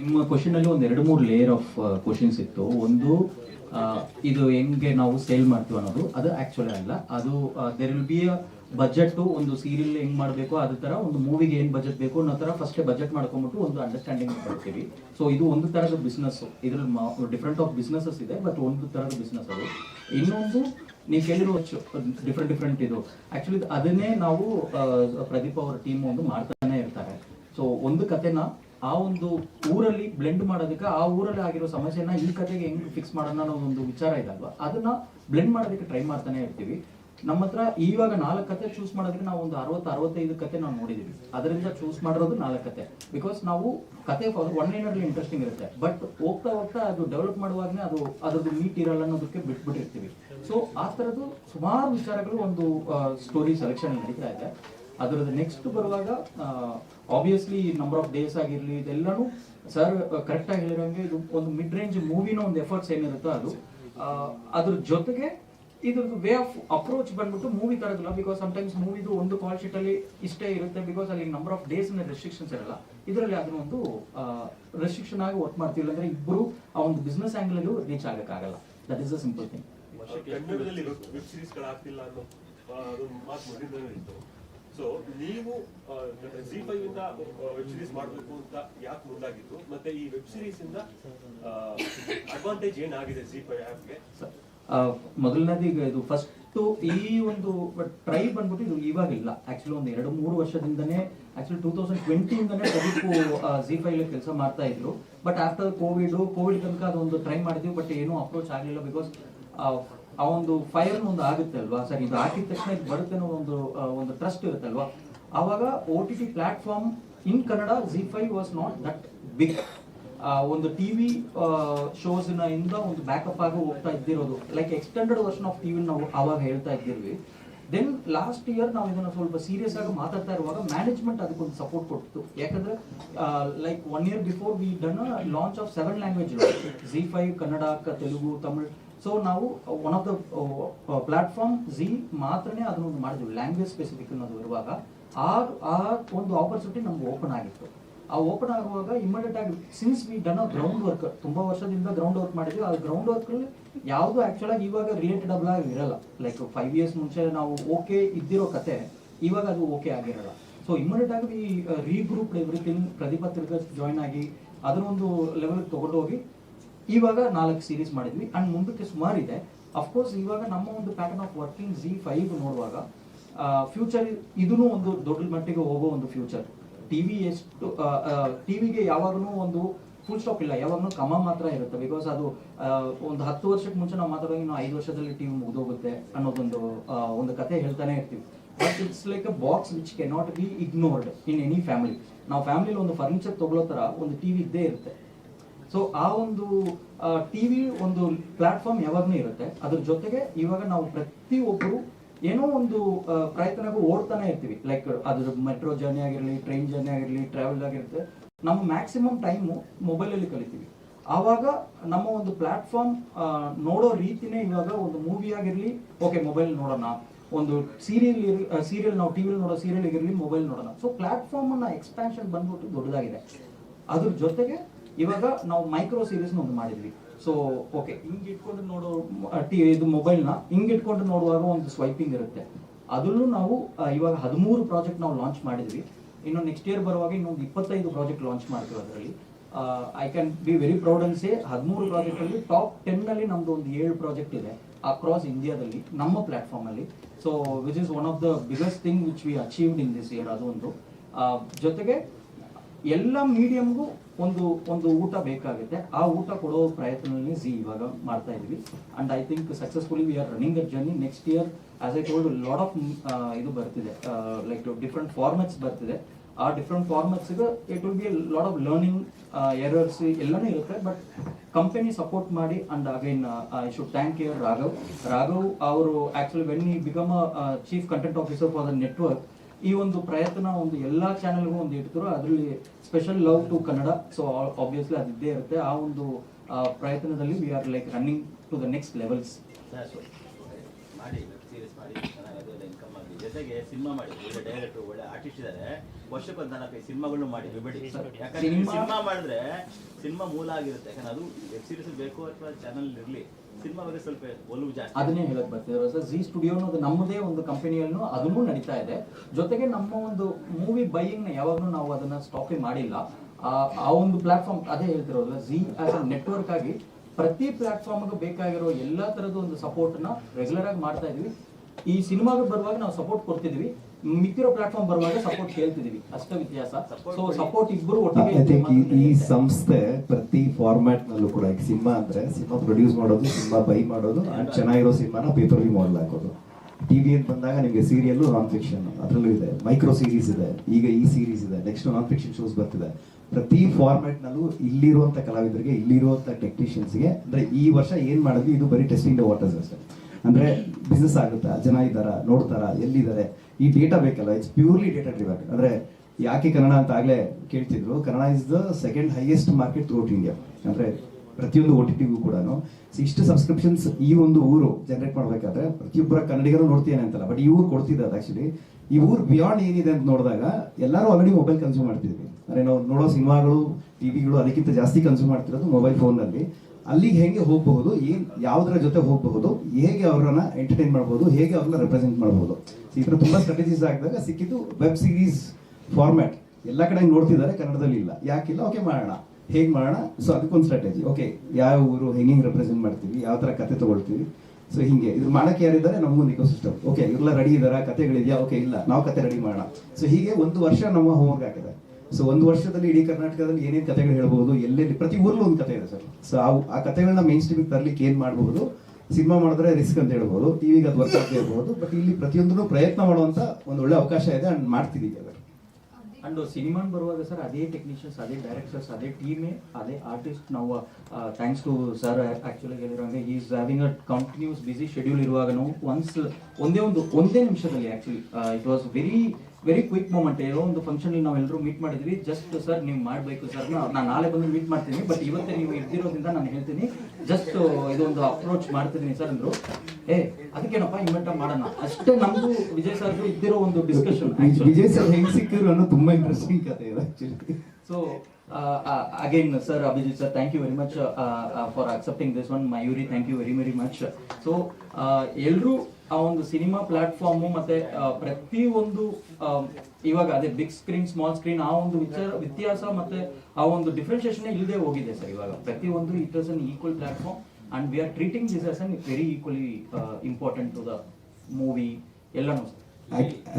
ನಿಮ್ಮ ಕ್ವಶನ್ ಅಲ್ಲಿ ಒಂದು ಎರಡು ಮೂರು ಲೇಯರ್ ಆಫ್ ಕ್ವಶನ್ಸ್ ಇತ್ತು. ಒಂದು ಇದು ಹೆಂಗೆ ನಾವು ಸೇಲ್ ಮಾಡ್ತೀವಿ ಅನ್ನೋದು. ಅದು ಆಕ್ಚುಲಿ ಅಲ್ಲ. ಅದು there will be a budget ಒಂದು ಸೀರಿಯಲ್ ಹೆಂಗ್ ಮಾಡಬೇಕು ಅದೇ ತರ ಒಂದು ಮೂವಿಗೆ ಏನ್ ಬಜೆಟ್ ಬೇಕು ಅನ್ನೋ ತರ ಫಸ್ಟ್ ಬಜೆಟ್ ಮಾಡ್ಕೊಂಡ್ಬಿಟ್ಟು ಒಂದು ಅಂಡರ್ಸ್ಟ್ಯಾಂಡಿಂಗ್ ಮಾಡ್ತೀವಿ. ಸೊ ಇದು ಒಂದು ತರದ ಬಿಸ್ನೆಸ್ ಇದ್ರಲ್ಲಿ ಡಿಫ್ರೆಂಟ್ ಆಫ್ ಬಿಸ್ನೆಸಸ್ ಇದೆ ಬಟ್ ಒಂದು ತರದ ಬಿಸ್ನೆಸ್ ಅದು. ಇನ್ನೊಂದು, ನೀವು ಕೇಳಿರೋ ಡಿಫ್ರೆಂಟ್ ಡಿಫ್ರೆಂಟ್ ಇದು. ಆಕ್ಚುಲಿ ಅದನ್ನೇ ನಾವು ಪ್ರದೀಪ್ ಅವರ ಟೀಮ್ ಒಂದು ಮಾಡ್ತಾನೆ ಇರ್ತಾರೆ. ಸೊ ಒಂದು ಕತೆನ ಆ ಒಂದು ಊರಲ್ಲಿ ಬ್ಲೆಂಡ್ ಮಾಡೋದಕ್ಕೆ, ಆ ಊರಲ್ಲಿ ಆಗಿರೋ ಸಮಸ್ಯೆನ ಈ ಕತೆಗೆ ಹೆಂಗ್ ಫಿಕ್ಸ್ ಮಾಡೋಣ ಅನ್ನೋ ಒಂದು ವಿಚಾರ ಇದಲ್ವಾ ಅದನ್ನ ಬ್ಲೆಂಡ್ ಮಾಡೋದಕ್ಕೆ ಟ್ರೈ ಮಾಡ್ತಾನೆ ಇರ್ತೀವಿ. ನಮ್ಮ ಹತ್ರ ಇವಾಗ ನಾಲ್ಕು ಕತೆ ಚೂಸ್ ಮಾಡೋದಕ್ಕೆ ನಾವು ಒಂದು ಅರವತ್ತು, ಅರವತ್ತೈದು ಕತೆ ನಾವು ನೋಡಿದೀವಿ. ಅದರಿಂದ ಚೂಸ್ ಮಾಡಿರೋದು ನಾಲ್ಕು ಕತೆ. ಬಿಕಾಸ್ ನಾವು ಕತೆ ಒನ್ ಲೈನರ್ಲಿ ಇಂಟ್ರೆಸ್ಟಿಂಗ್ ಇರುತ್ತೆ. ಬಟ್ ಹೋಗ್ತಾ ಹೋಗ್ತಾ ಅದು ಡೆವಲಪ್ ಮಾಡುವಾಗನೇ ಅದು, ಅದ್ರದ್ದು ಮೀಟ್ ಇರಲ್ಲ ಅನ್ನೋದಕ್ಕೆ ಬಿಟ್ಬಿಟ್ಟಿರ್ತೀವಿ. ಸೊ ಆ ಥರದ್ದು ಸುಮಾರು ವಿಚಾರಗಳು ಒಂದು ಸ್ಟೋರಿ ಸೆಲೆಕ್ಷನ್ ನಡೀತಾ ಇದೆ. ಅದರದ್ದು ನೆಕ್ಸ್ಟ್ ಬರುವಾಗ ಆಬ್ವಿಯಸ್ಲಿ ನಂಬರ್ ಆಫ್ ಡೇಸ್ ಆಗಿರಲಿ, ಇದೆಲ್ಲನೂ ಸರ್ ಕರೆಕ್ಟ್ ಆಗಿ ಹೇಳಿರೋಂಗೆ ಇದು ಒಂದು ಮಿಡ್ ರೇಂಜ್ ಮೂವಿನ ಒಂದು ಎಫರ್ಟ್ಸ್ ಏನಿರುತ್ತೋ ಅದು. ಅದ್ರ ಜೊತೆಗೆ ಇದ್ರದ್ದು ವೇ ಆಫ್ ಅಪ್ರೋಚ್ ಬಂದ್ಬಿಟ್ಟು ಮೂವಿ ತರದಿಲ್ಲ ಬಿಕಾಸ್ ಸಮಟೈಮ್ಸ್ ಮೂವಿದು ಒಂದು ಕಾಲ್ ಶೀಟ್ ಅಲ್ಲಿ ಇಷ್ಟೇ ಇರುತ್ತೆ ಬಿಕಾಸ್ ಅಲ್ಲಿ ನಂಬರ್ ಆಫ್ ಡೇಸ್ ರೆಸ್ಟ್ರಿಕ್ಷನ್ಸ್ ಇರಲ್ಲ. ಇದರಲ್ಲಿ ಅದನ್ನ ಒಂದು ರೆಸ್ಟ್ರಿಕ್ಷನ್ ಆಗಿ ವರ್ಕ್ ಮಾಡ್ತೀವಿ ಅಂದ್ರೆ ಇಬ್ಬರು ಆ ಒಂದು ಬಿಸ್ನೆಸ್ ಆಂಗಲ್ ಅಲ್ಲೂ reach ಆಗಕ್ಕಾಗಲ್ಲ that is a simple thing
so ನೀವು ಜಿ ಫೈವ್ ಇಂದ ವೆಬ್ ಸಿರೀಸ್ ಮಾಡಬೇಕು ಅಂತ ಯಾಕೆ ಮುಂದಾಗಿತ್ತು ಮತ್ತೆ ಈ ವೆಬ್ ಸಿರೀಸ್ ಇಂದ ಅಡ್ವಾಂಟೇಜ್ ಏನಾಗಿದೆ ಜಿ ಫೈವ್ ಆ್ಯಪ್ಗೆ
ಮೊದಲನೇದು ಈಗ ಇದು ಫಸ್ಟ್ ಈ ಒಂದು ಟ್ರೈ ಬಂದ್ಬಿಟ್ಟು ಇದು ಇವಾಗಿಲ್ಲ ಆಕ್ಚುಲಿ ಒಂದು ಎರಡು ಮೂರು ವರ್ಷದಿಂದನೇ ಆಕ್ಚುಲಿ ಟೂ ತೌಸಂಡ್ ಟ್ವೆಂಟಿಯಿಂದನೇ ಪ್ರದೀಪ್ ಜಿ ಫೈಲ್ ಕೆಲಸ ಮಾಡ್ತಾ ಇದ್ರು. ಬಟ್ ಆಫ್ಟರ್ ಕೋವಿಡ್ ಕೋವಿಡ್ ತನಕ ಅದೊಂದು ಟ್ರೈ ಮಾಡಿದ್ವಿ. ಬಟ್ ಏನೂ ಅಪ್ರೋಚ್ ಆಗಲಿಲ್ಲ ಬಿಕಾಸ್ ಆ ಒಂದು ಫೈರ್ ಒಂದು ಆಗುತ್ತೆ ಅಲ್ವಾ? ಸರ್ ಇದು ಹಾಕಿದ ತಕ್ಷಣ ಇದು ಬರುತ್ತೆ ಅನ್ನೋ ಒಂದು ಒಂದು ಟ್ರಸ್ಟ್ ಇರುತ್ತೆ ಅಲ್ವಾ? ಆವಾಗ O T T platform in Kannada Zee five was not that big ಒಂದು ಒಂದು ಟಿವಿ ಶೋಸ್ನ ಇಂದ ಒಂದು ಬ್ಯಾಕಪ್ ಆಗಿ ಹೋಗ್ತಾ ಇದ್ದಿರೋದು. Like extended version of TV ನಾವು ಆವಾಗ ಹೇಳ್ತಾ ಇದ್ದಿರ್ವಿ ದೆನ್ ಲಾಸ್ಟ್ ಇಯರ್ ನಾವು ಇದನ್ನು ಸ್ವಲ್ಪ ಸೀರಿಯಸ್ ಆಗಿ ಮಾತಾಡ್ತಾ ಇರುವಾಗ ಮ್ಯಾನೇಜ್ಮೆಂಟ್ ಅದಕ್ಕೊಂದು ಸಪೋರ್ಟ್ ಕೊಟ್ಟು ಯಾಕಂದ್ರೆ like one year before we done launch of seven language Zee five Kannada Telugu Tamil so ನಾವು one of the platform Zee ಮಾತ್ರನೇ ಅದನ್ನೊಂದು ಮಾಡಿದ್ವಿ. ಲ್ಯಾಂಗ್ವೇಜ್ ಸ್ಪೆಸಿಫಿಕ್ ಅನ್ನೋದು ಇರುವಾಗ ಆ ಆ ಒಂದು ಆಪರ್ಚುನಿಟಿ ನಮ್ಗೆ ಓಪನ್ ಆಗಿತ್ತು. ಆ ಓಪನ್ ಆಗುವಾಗ ಇಮಿಡಿಯೇಟ್ ಆಗಿ since we done a ground work ತುಂಬಾ ವರ್ಷದಿಂದ ಗ್ರೌಂಡ್ ವರ್ಕ್ ಮಾಡಿದ್ವಿ. ಆ ಗ್ರೌಂಡ್ ವರ್ಕ್ ಯಾವುದು ಆಕ್ಚುಲ್ ಆಗಿ ಇವಾಗ ರಿಲೇಟೆಡ್ ಆಗಿ ಇರಲ್ಲ. ಲೈಕ್ ಫೈವ್ ಇಯರ್ಸ್ ಮುಂಚೆ ನಾವು ಓಕೆ ಇದ್ದಿರೋ ಕತೆ, ಇವಾಗ ಅದು ಓಕೆ ಆಗಿರಲ್ಲ. ಸೊ ಇಮಿಡಿಯೇಟ್ ಆಗಿ ವಿ ರೀಗ್ರೂಪ್ಡ್ ಎವ್ರಿಥಿಂಗ್ ಪ್ರದೀಪ ತಿರ್ಗ ಜಾಯ್ನ್ ಆಗಿ ಅದನ್ನೊಂದು ಲೆವೆಲ್ ತೊಗೊಂಡೋಗಿ ಇವಾಗ ನಾಲ್ಕು ಸೀರೀಸ್ ಮಾಡಿದ್ವಿ. ಅಂಡ್ ಮುಂದಕ್ಕೆ ಸುಮಾರಿದೆ ಅಫ್ಕೋರ್ಸ್ ಇವಾಗ ನಮ್ಮ ಒಂದು pattern of working Zee five ನೋಡುವಾಗ ಫ್ಯೂಚರ್ ಇದೂ ಒಂದು ದೊಡ್ಡ ಮಟ್ಟಿಗೆ ಹೋಗೋ ಒಂದು ಫ್ಯೂಚರ್ ಟಿವಿ ಎಷ್ಟು ಟಿವಿಗೆ ಯಾವಾಗಲೂ ಒಂದು ಫುಲ್ ಸ್ಟಾಪ್ ಇಲ್ಲ. ಯಾವಾಗಲೂ ಕಮ ಮಾತ್ರ ಇರುತ್ತೆ. ಬಿಕಾಸ್ ಅದು ಒಂದು ಹತ್ತು ವರ್ಷಕ್ಕೆ ಮುಂಚೆ ನಾವು ಮಾತಾಡೋ ಇನ್ನು ಐದು ವರ್ಷದಲ್ಲಿ ಟಿವಿ ಮುಗಿದೋಗುತ್ತೆ ಅನ್ನೋದೊಂದು ಒಂದು ಕತೆ ಹೇಳ್ತಾನೆ ಇರ್ತೀವಿ. But it's like a box which can not be ignored in any family ನಾವು ಫ್ಯಾಮಿಲಿಲಿ ಒಂದು ಫರ್ನಿಚರ್ ತಗೊಳ್ಳೋ ಥರ ಒಂದು ಟಿವಿ ಇದ್ದೇ ಇರುತ್ತೆ. ಸೊ ಆ ಒಂದು ಟಿವಿ ಒಂದು ಪ್ಲಾಟ್ಫಾರ್ಮ್ ಯಾವಾಗಲೂ ಇರುತ್ತೆ. ಅದ್ರ ಜೊತೆಗೆ ಇವಾಗ ನಾವು ಪ್ರತಿಯೊಬ್ಬರು ಏನೋ ಒಂದು ಪ್ರಯತ್ನಕ್ಕೂ ಓಡ್ತಾನೆ ಇರ್ತೀವಿ. ಲೈಕ್ ಅದ್ರ ಮೆಟ್ರೋ ಜರ್ನಿ ಆಗಿರಲಿ ಟ್ರೈನ್ ಜರ್ನಿ ಆಗಿರಲಿ ಟ್ರಾವೆಲ್ ಆಗಿರುತ್ತೆ. ನಮ್ಮ ಮ್ಯಾಕ್ಸಿಮಮ್ ಟೈಮು ಮೊಬೈಲಲ್ಲಿ ಕಲಿತೀವಿ ಆವಾಗ ನಮ್ಮ ಒಂದು ಪ್ಲಾಟ್ಫಾರ್ಮ್ ನೋಡೋ ರೀತಿನೇ ಇವಾಗ ಒಂದು ಮೂವಿ ಆಗಿರಲಿ ಓಕೆ ಮೊಬೈಲ್ ನೋಡೋಣ. ಒಂದು ಸೀರಿಯಲ್ ಸೀರಿಯಲ್ ನಾವು ಟಿವಿಲಿ ನೋಡೋ ಸೀರಿಯಲ್ ಆಗಿರಲಿ ಮೊಬೈಲ್ ನೋಡೋಣ. ಸೊ ಪ್ಲಾಟ್ಫಾರ್ಮ್ ಅನ್ನ ಎಕ್ಸ್ಪ್ಯಾನ್ಷನ್ ಬಂದ್ಬಿಟ್ಟು ದೊಡ್ಡದಾಗಿದೆ. ಅದ್ರ ಜೊತೆಗೆ ಇವಾಗ ನಾವು ಮೈಕ್ರೋ ಸೀರೀಸ್ ಒಂದು ಮಾಡಿದ್ವಿ. ಸೊ ಓಕೆ ಹಿಂಗೆ ಇಟ್ಕೊಂಡು ನೋಡೋ ಟಿ ಇದು ಮೊಬೈಲ್ನ ಹಿಂಗೆ ಇಟ್ಕೊಂಡು ನೋಡುವಾಗ ಒಂದು ಸ್ವೈಪಿಂಗ್ ಇರುತ್ತೆ. ಅದರಲ್ಲೂ ನಾವು ಇವಾಗ ಹದಿಮೂರು ಪ್ರಾಜೆಕ್ಟ್ ನಾವು ಲಾಂಚ್ ಮಾಡಿದ್ವಿ. ಇನ್ನು ನೆಕ್ಸ್ಟ್ ಇಯರ್ ಬರುವಾಗ ಇನ್ನೊಂದು ಇಪ್ಪತ್ತೈದು ಪ್ರಾಜೆಕ್ಟ್ ಲಾಂಚ್ ಮಾಡ್ತೀವಿ ಅದರಲ್ಲಿ. I can be very proud and say ಹದಿಮೂರು ಪ್ರಾಜೆಕ್ಟ್ ಅಲ್ಲಿ ಟಾಪ್ ಟೆನ್ ಅಲ್ಲಿ ನಮ್ದು ಒಂದು ಏಳು ಪ್ರಾಜೆಕ್ಟ್ ಇದೆ ಅಕ್ರಾಸ್ ಇಂಡಿಯಾದಲ್ಲಿ ನಮ್ಮ ಪ್ಲಾಟ್ಫಾರ್ಮ್ ಅಲ್ಲಿ. So which is one of the biggest thing which we achieved in this year ಅದು ಒಂದು. ಜೊತೆಗೆ ಎಲ್ಲ ಮೀಡಿಯಂಗೂ ಒಂದು ಒಂದು ಊಟ ಬೇಕಾಗುತ್ತೆ. ಆ ಊಟ ಕೊಡೋ ಪ್ರಯತ್ನದಲ್ಲಿ ಜಿ ಇವಾಗ ಮಾಡ್ತಾ ಇದೀವಿ. And I think successfully we are running a journey next year as I told lot of ಇದು ಬರ್ತಿದೆ. ಲೈಕ್ ಡಿಫ್ರೆಂಟ್ ಫಾರ್ಮೆಟ್ಸ್ ಬರ್ತಿದೆ. ಆ different ಫಾರ್ಮೆಟ್ಸ್ಗೆ it will be lot of learning errors ಎಲ್ಲನೂ ಇರುತ್ತೆ. ಬಟ್ ಕಂಪನಿ ಸಪೋರ್ಟ್ ಮಾಡಿ and again I should thank your Raghav Raghav ಅವರು actually when he become chief content officer for the network ಈ ಒಂದು ಪ್ರಯತ್ನ ಒಂದು ಎಲ್ಲ ಚಾನೆಲ್ಗೂ ಒಂದು ಇಡ್ತಾರೆ ಅದರಲ್ಲಿ special love to Kannada so obviously ಅದು ಇದ್ದೇ ಇರುತ್ತೆ. ಆ ಒಂದು ಪ್ರಯತ್ನದಲ್ಲಿ we are like running to the next levels
ಮಾಡಿ ವೆಬ್ ಸೀರೀಸ್ ಮಾಡಿ ಚೆನ್ನಾಗಿ ಅದೆಲ್ಲ ಇನ್ಕಮ್ ಆಗಲಿ ಜೊತೆಗೆ ಸಿನಿಮಾ ಮಾಡಿ ಒಳ್ಳೆ ಡೈರೆಕ್ಟರ್ ಒಳ್ಳೆ ಆರ್ಟಿಸ್ಟ್ ಇದ್ದಾರೆ ವರ್ಷಕ್ಕೊಂದು ನಾಲ್ಕೈದು ಸಿನಿಮಾಗಳನ್ನು ಮಾಡಿ ಯಾಕಂದ್ರೆ
ಸಿನಿಮಾ-
ಸಿನಿಮಾ ಮಾಡಿದ್ರೆ ಸಿನಿಮಾ ಮೂಲ ಆಗಿರುತ್ತೆ. ಯಾಕಂದ್ರೆ ಅದು ವೆಬ್ ಸೀರೀಸ್ ಬೇಕು ಅಥವಾ ಚಾನಲ್ ಇರಲಿ.
ಅದನ್ನೇ ಹೇಳಕ್ ಬರ್ತಿದ್ರು ಸರ್ ಜಿ ಸ್ಟುಡಿಯೋ ಅನ್ನೋದು ನಮ್ಮದೇ ಒಂದು ಕಂಪನಿಯಲ್ಲೂ ಅದನ್ನು ನಡೀತಾ ಇದೆ. ಜೊತೆಗೆ ನಮ್ಮ ಒಂದು ಮೂವಿ ಬೈಯಿಂಗ್ನ ಯಾವಾಗಲೂ ನಾವು ಅದನ್ನ ಸ್ಟಾಪೇ ಮಾಡಿಲ್ಲ. ಆ ಒಂದು ಪ್ಲಾಟ್ಫಾರ್ಮ್ ಅದೇ ಹೇಳ್ತಿರೋದು ಜಿ ಆಸ್ ಅ ನೆಟ್ವರ್ಕ್ ಆಗಿ ಪ್ರತಿ ಪ್ಲಾಟ್ಫಾರ್ಮ್ಗೆ ಬೇಕಾಗಿರೋ ಎಲ್ಲಾ ತರದ ಒಂದು ಸಪೋರ್ಟ್ನ ರೆಗ್ಯುಲರ್ ಆಗಿ ಮಾಡ್ತಾ ಇದೀವಿ. ಈ ಸಿನಿಮಾಗೆ ಬರುವಾಗ ನಾವು ಸಪೋರ್ಟ್ ಕೊಡ್ತಿದ್ವಿ. ಮಿಕ್ಕಿರೋ ಪ್ಲಾಟ್ಫಾರ್ಮ್ ಬರುವಾಗ ಸಪೋರ್ಟ್ ಕೇಳ್ತಿದೀವಿ ಅಷ್ಟೇ ವ್ಯತ್ಯಾಸ. ಸೊ ಸಪೋರ್ಟ್ ಇಬ್ಬರು ಒಟ್ಟಿಗೆ
ಐ ಥಿಂಕ್ ಈ ಸಂಸ್ಥೆ ಪ್ರತಿ ಫಾರ್ಮ್ಯಾಟ್ ನಲ್ಲೂ ಕೂಡ ಈಗ ಸಿನಿಮಾ ಅಂದ್ರೆ ಸಿನಿಮಾ ಪ್ರೊಡ್ಯೂಸ್ ಮಾಡೋದು ಸಿನಿಮಾ ಬೈ ಮಾಡೋದು ಅಂಡ್ ಚೆನ್ನಾಗಿರೋ ಸಿನಿಮಾನ ಪೇಪರ್ ವ್ಯೂ ಮಾಡಲ್ ಹಾಕೋದು. ಟಿವಿ ಅಂತ ಬಂದಾಗ ನಿಮಗೆ ಸೀರಿಯಲ್ ನಾನ್ ಫಿಕ್ಷನ್ ಅದರಲ್ಲೂ ಇದೆ. ಮೈಕ್ರೋ ಸೀರೀಸ್ ಇದೆ. ಈಗ ಈ ಸೀರೀಸ್ ಇದೆ. ನೆಕ್ಸ್ಟ್ ನಾನ್ ಫಿಕ್ಷನ್ ಶೋಸ್ ಬರ್ತಿದೆ. ಪ್ರತಿ ಫಾರ್ಮ್ಯಾಟ್ ನಲ್ಲೂ ಇಲ್ಲಿರುವಂತ ಕಲಾವಿದರಿಗೆ ಇಲ್ಲಿರುವಂತ ಟೆಕ್ನಿಷಿಯನ್ಸ್ಗೆ ಅಂದ್ರೆ ಈ ವರ್ಷ ಏನ್ ಮಾಡಿದ್ವಿ ಇದು ಬರೀ ಟೆಸ್ಟಿಂಗ್ ದ ವಾಟರ್ಸ್ ಅಷ್ಟೇ. ಅಂದ್ರೆ ಬಿಸ್ನೆಸ್ ಆಗುತ್ತಾ? ಜನ ಇದ್ದಾರಾ? ನೋಡ್ತಾರ? ಎಲ್ಲಿದ್ದಾರೆ? ಈ ಡೇಟಾ ಬೇಕಲ್ಲ? ಇಟ್ಸ್ ಪ್ಯೂರ್ಲಿ ಡೇಟಾ ಡ್ರಿವನ್ ಅಂದ್ರೆ ಯಾಕೆ ಕನ್ನಡ ಅಂತ ಆಗ್ಲೇ ಕೇಳ್ತಿದ್ರು. Kannada is the second highest market throughout India ಅಂದ್ರೆ ಪ್ರತಿಯೊಂದು ಓ ಟಿ ಟಿಗೂ ಕೂಡ ಇಷ್ಟು ಸಬ್ಸ್ಕ್ರಿಪ್ಷನ್ಸ್ ಈ ಒಂದು ಊರು ಜನರೇಟ್ ಮಾಡ್ಬೇಕಾದ್ರೆ ಪ್ರತಿಯೊಬ್ಬರ ಕನ್ನಡಿಗರು ನೋಡ್ತೀನಿ ಅಂತಲ್ಲ. ಬಟ್ ಈ ಊರು ಕೊಡ್ತಿದ್ದಾರೆ ಆಕ್ಚುಲಿ ಈ ಊರು ಬಿಯಾಂಡ್ ಏನಿದೆ ಅಂತ ನೋಡಿದಾಗ ಎಲ್ಲರೂ ಆಲ್ರೆಡಿ ಮೊಬೈಲ್ ಕನ್ಸ್ಯೂಮ್ ಮಾಡ್ತಿದ್ವಿ. ಅಂದ್ರೆ ನಾವು ನೋಡೋ ಸಿನಿಮಾಗಳು ಟಿವಿಗಳು ಅದಕ್ಕಿಂತ ಜಾಸ್ತಿ ಕನ್ಸ್ಯೂಮ್ ಮಾಡ್ತಿರೋದು ಮೊಬೈಲ್ ಫೋನಲ್ಲಿ ಅಲ್ಲಿಗೆ ಹೇಗೆ ಹೋಗಬಹುದು, ಏನ್, ಯಾವ್ದರ ಜೊತೆ ಹೋಗಬಹುದು, ಹೇಗೆ ಅವರನ್ನ ಎಂಟರ್ಟೈನ್ ಮಾಡಬಹುದು, ಹೇಗೆ ಅವ್ರನ್ನ ರೆಪ್ರೆಸೆಂಟ್ ಮಾಡಬಹುದು. ಈ ಥರ ತುಂಬಾ ಸ್ಟ್ರಾಟಜೀಸ್ ಆಗಿದಾಗ ಸಿಕ್ಕಿದ್ದು ವೆಬ್ ಸೀರೀಸ್ ಫಾರ್ಮ್ಯಾಟ್ ಎಲ್ಲ ಕಡೆ ನೋಡ್ತಿದ್ದಾರೆ, ಕನ್ನಡದಲ್ಲಿ ಇಲ್ಲ. ಯಾಕಿಲ್ಲ ಓಕೆ ಮಾಡೋಣ. ಹೇಗೆ ಮಾಡೋಣ? ಸೊ ಅದಕ್ಕೊಂದು ಸ್ಟ್ರಾಟಜಿ ಓಕೆ ಯಾವ ಊರು, ಹೆಂಗೆ ರೆಪ್ರೆಸೆಂಟ್ ಮಾಡ್ತೀವಿ, ಯಾವ ಥರ ಕತೆ ತಗೊಳ್ತೀವಿ. ಸೊ ಹಿಂಗೆ. ಇದ್ರ ಮಾಡಕ್ಕೆ ಯಾರಿದ್ದಾರೆ? ನಮಗೊಂದು ಇಕೋ ಸಿಸ್ಟಮ್ ಓಕೆ ಇವ್ರೆಲ್ಲ ರೆಡಿ ಇದಾರ ಕತೆಗಳಿದೆಯಾ? ಓಕೆ ಇಲ್ಲ. ನಾವು ಕತೆ ರೆಡಿ ಮಾಡೋಣ. ಸೊ ಹೀಗೆ ಒಂದು ವರ್ಷ ನಮ್ಮ ಹೋಮ್ವರ್ಕ್ ಆಗಿದೆ ಸೊ ಒಂದು ವರ್ಷದಲ್ಲಿ ಇಡೀ ಕರ್ನಾಟಕದಲ್ಲಿ ಏನೇನು ಕಥೆಗಳು ಹೇಳ್ಬೋದು, ಎಲ್ಲೆಲ್ಲಿ ಪ್ರತಿ ಊರಲ್ಲೂ ಒಂದು ಕಥೆ ಇದೆ ಸರ್. ಸೊ ಆ ಕತೆಗಳನ್ನ ಮೇನ್ ಸ್ಟ್ರೀಮಿಗೆ ತರಲಿಕ್ಕೆ ಏನು ಮಾಡಬಹುದು ಸಿನಿಮಾ ಮಾಡಿದ್ರೆ ರಿಸ್ಕ್ ಅಂತ ಹೇಳ್ಬೋದು ಟಿವಿಗೆ ಅದು ವರ್ಕ್ ಆಗದೆ ಇರ್ಬೋದು ಬಟ್ ಇಲ್ಲಿ ಪ್ರತಿಯೊಂದನ್ನು ಪ್ರಯತ್ನ ಮಾಡುವಂತ ಒಂದು ಒಳ್ಳೆ ಅವಕಾಶ ಇದೆ ಅಂಡ್ ಮಾಡ್ತಿದ್ದೀವಿ ಅದರ
ಅಂಡ್ ಸಿನಿಮಾ ಬರುವಾಗ ಸರ್, ಅದೇ ಟೆಕ್ನಿಷಿಯನ್ಸ್ ಅದೇ ಡೈರೆಕ್ಟರ್ಸ್ ಅದೇ ಟೀಮೇ ಅದೇ ಆರ್ಟಿಸ್ಟ್ ನಾವು thanks to sir actually ಹೇಳಿರೋಂಗೆ is having a continuous busy schedule ಇರುವಾಗ ನಾವು ಒನ್ಸ್ ಒಂದೇ ಒಂದು ಒಂದೇ ನಿಮಿಷದಲ್ಲಿ actually it was very very quick moment ಏನೋ ಒಂದು ಫಂಕ್ಷನ್ ನಾವೆಲ್ಲರೂ ಮೀಟ್ ಮಾಡಿದ್ವಿ. ಜಸ್ಟ್ ಸರ್ ನೀವು ಮಾಡಬೇಕು ಸರ್ ನಾನು ನಾಳೆ ಬಂದು ಮೀಟ್ ಮಾಡ್ತೀನಿ ಬಟ್ ಇವತ್ತೇ ನೀವು ಇದ್ದಿರೋದ್ರಿಂದ ನಾನು ಹೇಳ್ತೀನಿ. ಜಸ್ಟ್ ಇದೊಂದು ಅಪ್ರೋಚ್ ಮಾಡ್ತಿದ್ದೀನಿ ಸರ್ ಅಂದ್ರು. ಏ ಅದಕ್ಕೇನಪ್ಪ ಇನ್ವೆಂಟ್ ಮಾಡೋಣ. ಅಷ್ಟೇ ನಮ್ದು ವಿಜಯ್ ಸರ್ ಇದ್ದಿರೋ ಒಂದು ಡಿಸ್ಕಷನ್
ವಿಜಯ್ ಸರ್ ಹೆಂಗ್ ಸಿಕ್ಕಿದ್ರು ಅನ್ನೋ ತುಂಬಾ ಇಂಟ್ರೆಸ್ಟಿಂಗ್ ಕತೆ ಇದೆ actually
So again sir again, sir, Abhijit sir, thank you very much one uh, for accepting this very very much. So ಎಲ್ಲರೂ ಆ ಒಂದು ಸಿನಿಮಾ ಪ್ಲಾಟ್ಫಾರ್ಮು ಮತ್ತೆ ಪ್ರತಿ ಒಂದು ಇವಾಗ ಅದೇ ಬಿಗ್ ಸ್ಕ್ರೀನ್ ಸ್ಮಾಲ್ ಸ್ಕ್ರೀನ್ ಆ ಒಂದು ವಿಚಾರ, ವ್ಯತ್ಯಾಸ ಮತ್ತೆ ಆ ಒಂದು ಡಿಫ್ರೆನ್ಸಿಯೇಷನ್ ಇಲ್ಲದೆ ಹೋಗಿದೆ ಸರ್ ಇವಾಗ. ಪ್ರತಿ ಒಂದು it is an equal platform and we are treating this as an very equally important to the movie ಎಲ್ಲನೂ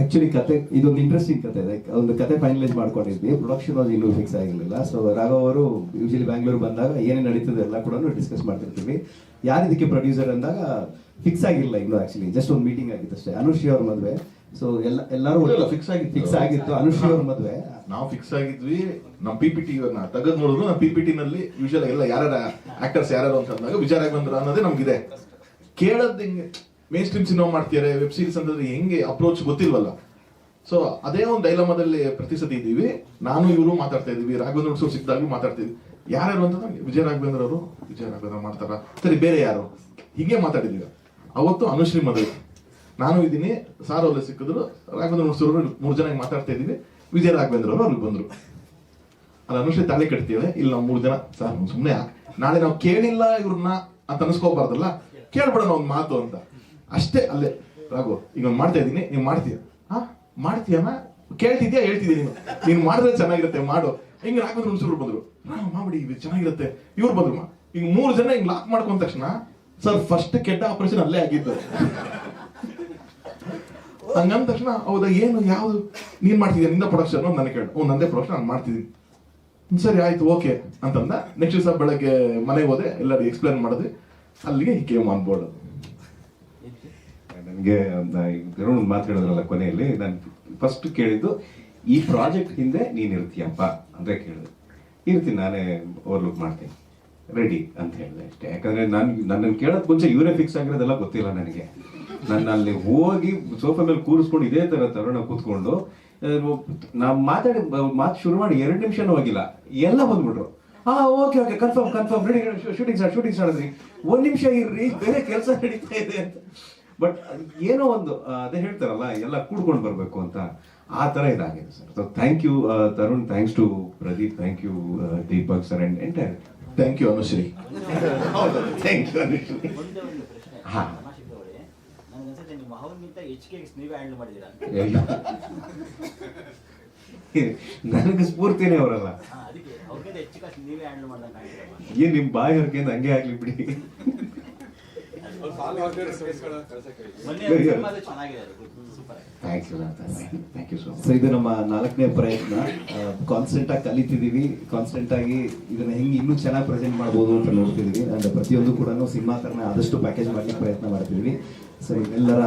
ಆಕ್ಚುಲಿ ಕತೆ ಇದೊಂದು ಇಂಟ್ರೆಸ್ಟಿಂಗ್ ಕತೆ ಲೈಕ್ ಒಂದು ಕತೆ ಫೈನಲೈಸ್ ಮಾಡ್ಕೊಂಡಿದ್ವಿ. ಪ್ರೊಡಕ್ಷನ್ ಅದು ಇನ್ನೂ ಫಿಕ್ಸ್ ಆಗಿರಲಿಲ್ಲ. ಸೊ ರಾಘವ್ ಅವರು ಯೂಶಲಿ ಬ್ಯಾಂಗ್ಳೂರ್ ಬಂದಾಗ ಏನೇ ನಡೀತದೆ ಎಲ್ಲ ಕೂಡ ಡಿಸ್ಕಸ್ ಮಾಡ್ತಿರ್ತೀವಿ. ಯಾರು ಇದಕ್ಕೆ ಪ್ರೊಡ್ಯೂಸರ್ ಅಂದಾಗ ಫಿಕ್ಸ್ ಆಗಿರಲಿಲ್ಲ ಇನ್ನು ಆಕ್ಚುಲಿ ಜಸ್ಟ್ ಒಂದು ಮೀಟಿಂಗ್ ಆಗಿತ್ತು ಅಷ್ಟೇ. ಅನುಶ್ರೀ ಅವ್ರ ಮದುವೆ. ಸೊ ಎಲ್ಲ ಎಲ್ಲರೂ
ಒಳ್ಳೆ ಫಿಕ್ಸ್ ಆಗಿತ್ತು.
ಫಿಕ್ಸ್ ಆಗಿತ್ತು. ಅನುಶ್ರೀ ಅವ್ರ ಮದುವೆ.
ನಾವು ಫಿಕ್ಸ್ ಆಗಿದ್ವಿ. ನಮ್ಮ ಪಿ ಪಿ ಟಿ ತಗದ್ ನೋಡಿದ್ರು. ನಮ್ಮ ಪಿ ಪಿ ಟಿ ನಲ್ಲಿ ಯೂಶಲ್ ಎಲ್ಲ ಯಾರು ಆಕ್ಟರ್ಸ್ ಯಾರು ಅಂತ ಅಂದಾಗ ವಿಚಾರ ಬಂದ್ರ ಅನ್ನೋದೇ ನಮ್ಗಿದೆ. ಕೇಳದ್ ಹಿಂಗೆ ಮೇನ್ ಸ್ಟ್ರೀಮ್ ಸಿನಿಮಾ ಮಾಡ್ತಿದ್ದಾರೆ ವೆಬ್ ಸೀರೀಸ್ ಅಂತಂದ್ರೆ ಹೆಂಗೆ ಅಪ್ರೋಚ್ ಗೊತ್ತಿಲ್ವಲ್ಲ. ಸೊ ಅದೇ ಒಂದು ಡೈಲಮದಲ್ಲಿ ಪ್ರತಿ ಸತಿ ಇದ್ದೀವಿ. ನಾನು, ಇವರು ಮಾತಾಡ್ತಾ ಇದೀವಿ ರಾಘವೇಂದ್ರ ಸರ್ ಸಿಕ್ಕಿದಾಗ್ಲೂ ಮಾತಾಡ್ತಿದ್ವಿ ಯಾರ್ಯಾರು ಅಂತ ವಿಜಯ ರಾಘವೇಂದ್ರ ಅವರು, ವಿಜಯ ರಾಘವೇಂದ್ರ ಮಾಡ್ತಾರ? ಸರಿ, ಬೇರೆ ಯಾರು? ಹೀಗೆ ಮಾತಾಡಿದೀವಿ ಅವತ್ತು ಅನುಶ್ರೀ ಮದುವೆ. ನಾನು ಇದ್ದೀನಿ, ಸಾರ್ ಅವ್ರಲ್ಲಿ ಸಿಕ್ಕಿದ್ರು, ರಾಘವೇಂದ್ರ ಅವರು ಮೂರು ಜನ ಮಾತಾಡ್ತಾ ಇದೀವಿ ವಿಜಯ ರಾಘವೇಂದ್ರ ಅವರು ಅವ್ರಿಗೆ ಬಂದ್ರು. ಅಲ್ಲಿ, ಅನುಶ್ರೀ ತಾಳಿ ಕಟ್ತೀವಿ ಇಲ್ಲಿ, ನಾವು ಮೂರು ಜನ. ಸರ್ ಸುಮ್ಮನೆ ನಾಳೆ ನಾವು ಕೇಳಿಲ್ಲ ಇವ್ರನ್ನ ಅಂತ ಅನ್ಸ್ಕೋಬಾರ್ದಲ್ಲ? ಕೇಳ್ಬಿಡೋಣ ಒಂದು ಮಾತು ಅಂತ. ಅಷ್ಟೇ ಅಲ್ಲೇ. ರಾಘು, ಈಗ ನಾನು ಮಾಡ್ತಾ ಇದ್ದೀನಿ, ನೀನು ಮಾಡ್ತೀಯ? ಹಾ? ಮಾಡ್ತೀಯಮ್ಮ ಕೇಳ್ತಿದ್ಯಾ? ಹೇಳ್ತಿದ್ಯಾ ನೀನು? ನೀನು ಮಾಡಿದ್ರೆ ಚೆನ್ನಾಗಿರುತ್ತೆ, ಮಾಡು. ಹಿಂಗೆ ರಾಘವೇಂದ್ರ ಹುಣಸೂರು ಬಂದ್ರು. ರಾಘು ಮಾಡಿ ಇದು ಚೆನ್ನಾಗಿರುತ್ತೆ. ಇವ್ರು ಬಂದ್ರು. ಈಗ ಮೂರು ಜನ ಹಿಂಗೆ ಲಾಕ್ ಮಾಡ್ಕೊಂಡ ತಕ್ಷಣ, ಸರ್ ಫಸ್ಟ್ ಕೆಟ್ಟ ಆಪರೇಷನ್ ಅಲ್ಲೇ ಆಗಿದ್ದು. ಹಂಗಂದ ತಕ್ಷಣ, ಹೌದಾ, ಏನು, ಯಾವುದು? ನೀನ್ ಮಾಡ್ತಿದ್ಯಾ? ನಿಂದ ಪ್ರೊಡಕ್ಷನ್ ನನಗೆ ಕೇಳು. ಓ, ನಂದೇ ಪ್ರೊಡಕ್ಷನ್ ನಾನು ಮಾಡ್ತಿದ್ದೀನಿ. ಸರಿ, ಆಯ್ತು, ಓಕೆ ಅಂತಂದ ನೆಕ್ಸ್ಟ್ ದಿವಸ ಬೆಳಗ್ಗೆ ಮನೆಗೆ ಹೋದೆ ಎಲ್ಲರಿಗೂ ಎಕ್ಸ್ಪ್ಲೇನ್ ಮಾಡಿದ್ವಿ ಅಲ್ಲಿಗೆ ಕೇಮ್ ಆನ್ ಬೋರ್ಡ್
ನನಗೆ ಗರುಣ್ ಮಾತು ಹೇಳಿದ್ರಲ್ಲ ಕೊನೆಯಲ್ಲಿ, ನಾನು ಫಸ್ಟ್ ಕೇಳಿದ್ದು, ಈ ಪ್ರಾಜೆಕ್ಟ್ ಹಿಂದೆ ನೀನು ಇರ್ತೀಯಪ್ಪ ಅಂತ ಕೇಳಿದೆ. ಇರ್ತೀನಿ, ನಾನೇ ಓವರ್ಲುಕ್ ಮಾಡ್ತೀನಿ. ರೆಡಿ ಅಂತ ಹೇಳಿದೆ ಅಷ್ಟೇ. ಯಾಕಂದ್ರೆ ನಾನು ನನ್ನನ್ನು ಕೇಳೋದು ಮುಂಚೆ ಇವರೇ ಫಿಕ್ಸ್ ಆಗಿರೋದೆಲ್ಲ ಗೊತ್ತಿಲ್ಲ ನನಗೆ. ನನ್ನ ಅಲ್ಲಿ ಹೋಗಿ ಸೋಫಾ ಮೇಲೆ ಕೂರಿಸ್ಕೊಂಡು ಇದೇ ಥರ ತರುಣ ಕೂತ್ಕೊಂಡು ನಾವು ಮಾತಾಡಿ, ಮಾತು ಶುರು ಮಾಡಿ ಎರಡು ನಿಮಿಷನೂ ಹೋಗಿಲ್ಲ. ಎಲ್ಲ ಬಂದ್ಬಿಟ್ರು. ಹಾ okay okay confirm confirm ready shooting start shooting start ಒಂದ್ ನಿಮಿಷ ಇರ್ರಿ, ಬೇರೆ ಕೆಲಸ ನಡೀತಾ ಇದೆ ಅಂತ. ಬಟ್ ಏನೋ ಒಂದು ಅದೇ ಹೇಳ್ತಾರಲ್ಲ ಎಲ್ಲ ಕೂಡ್ಕೊಂಡು ಬರಬೇಕು ಅಂತ ಆ ತರ ಇದಾಗಿದೆ sir. So thank you Tarun. Thanks to Pradeep. Thank you Deepak sir and entire
thank you Anushree.
Thank you
Anushree.
ಹಾ.
ನನಗೆ ನಿಮ್ಮ
ಸ್ಫೂರ್ತಿನೇ ಅವರಲ್ಲ. ಏನ್ ನಿಮ್ ಬಾಯಿ ಹೊರಗೆ ಹಂಗೆ ಆಗ್ಲಿ ಬಿಡಿ. ಸೊ ಮಚ್
ಸೊ ಇದು ನಮ್ಮ ನಾಲ್ಕನೇ ಪ್ರಯತ್ನ. ಕಾನ್ಸ್ಟೆಂಟ್ ಆಗಿ ಕಲಿತಿದೀವಿ. ಕಾನ್ಸ್ಟೆಂಟ್ ಆಗಿ ಇದನ್ನ ಹೆಂಗೆ ಇನ್ನೂ ಚೆನ್ನಾಗಿ ಪ್ರೆಸೆಂಟ್ ಮಾಡ್ಬೋದು ಅಂತ ನೋಡ್ತಿದೀವಿ. ಅಂಡ್ ಪ್ರತಿಯೊಂದು ಕೂಡ ಸಿನಿಮಾ ತರನ ಆದಷ್ಟು ಪ್ಯಾಕೇಜ್ ಮಾಡ್ಲಿಕ್ಕೆ ಪ್ರಯತ್ನ ಮಾಡ್ತಿದೀವಿ. ಸೊ ಎಲ್ಲರ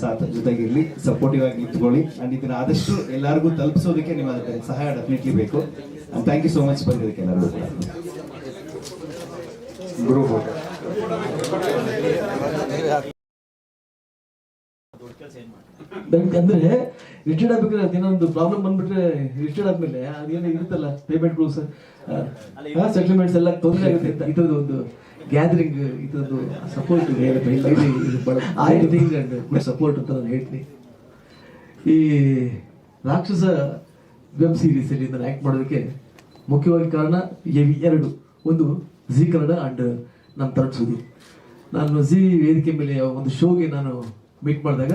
ಸಾಥ್ ಜೊತೆಗಿರ್ಲಿ ಸಪೋರ್ಟಿವ್ ಆಗಿ ನಿಂತ್ಕೊಳ್ಳಿ. ಅಂಡ್ ಇದನ್ನ ಆದಷ್ಟು ಎಲ್ಲರಿಗೂ ತಲುಪಿಸೋದಕ್ಕೆ ನಿಮ್ಮ ಸಹಾಯ ಡೆಫಿನೆಟ್ಲಿ ಬೇಕು. And thank you so much ಬಂದಿದ್ದಕ್ಕೆ ಎಲ್ಲರಿಗೂ ಕೂಡ
ಗುರು
ದೊಡ್ಡ ಕೆಲಸ ಏನು ಮಾಡ್ತಾರೆ
ನನ್ಗೆ ಅಂದ್ರೆ ರಿಟೈರ್ಡ್ ಆಗ್ಬೇಕಾದ್ರೆ ಅದೇನೊಂದು ಪ್ರಾಬ್ಲಮ್ ಬಂದ್ಬಿಟ್ರೆ ರಿಟೈರ್ಡ್ ಆದ್ಮೇಲೆ ಅದೇನು ಇರುತ್ತಲ್ಲ ಪೇಮೆಂಟ್ ಸೆಟಲ್ಮೆಂಟ್ಸ್ ಎಲ್ಲ ತೊಂದರೆ ಆಗುತ್ತೆ [LAUGHS] ಇದೊಂದು ಒಂದು ಗ್ಯಾದರಿಂಗ್ ಇದೊಂದು support things and good support ಅಂತ ನಾನು ಹೇಳ್ತೀನಿ. ಈ ರಾಕ್ಷಸ ವೆಬ್ ಸೀರೀಸ್ ಅಲ್ಲಿ ನಾನು ಆ್ಯಕ್ಟ್ ಮಾಡೋದಕ್ಕೆ ಮುಖ್ಯವಾಗಿ ಕಾರಣ ಎವಿ ಎರಡು ಒಂದು ಜಿ ಕನ್ನಡ ಆ್ಯಂಡ್ ನಮ್ಮ ಸುದೀಪ್ ನಾನು ಜಿ ವೇದಿಕೆ ಮೇಲೆ ಒಂದು ಶೋಗೆ ನಾನು ಮೀಟ್ ಮಾಡಿದಾಗ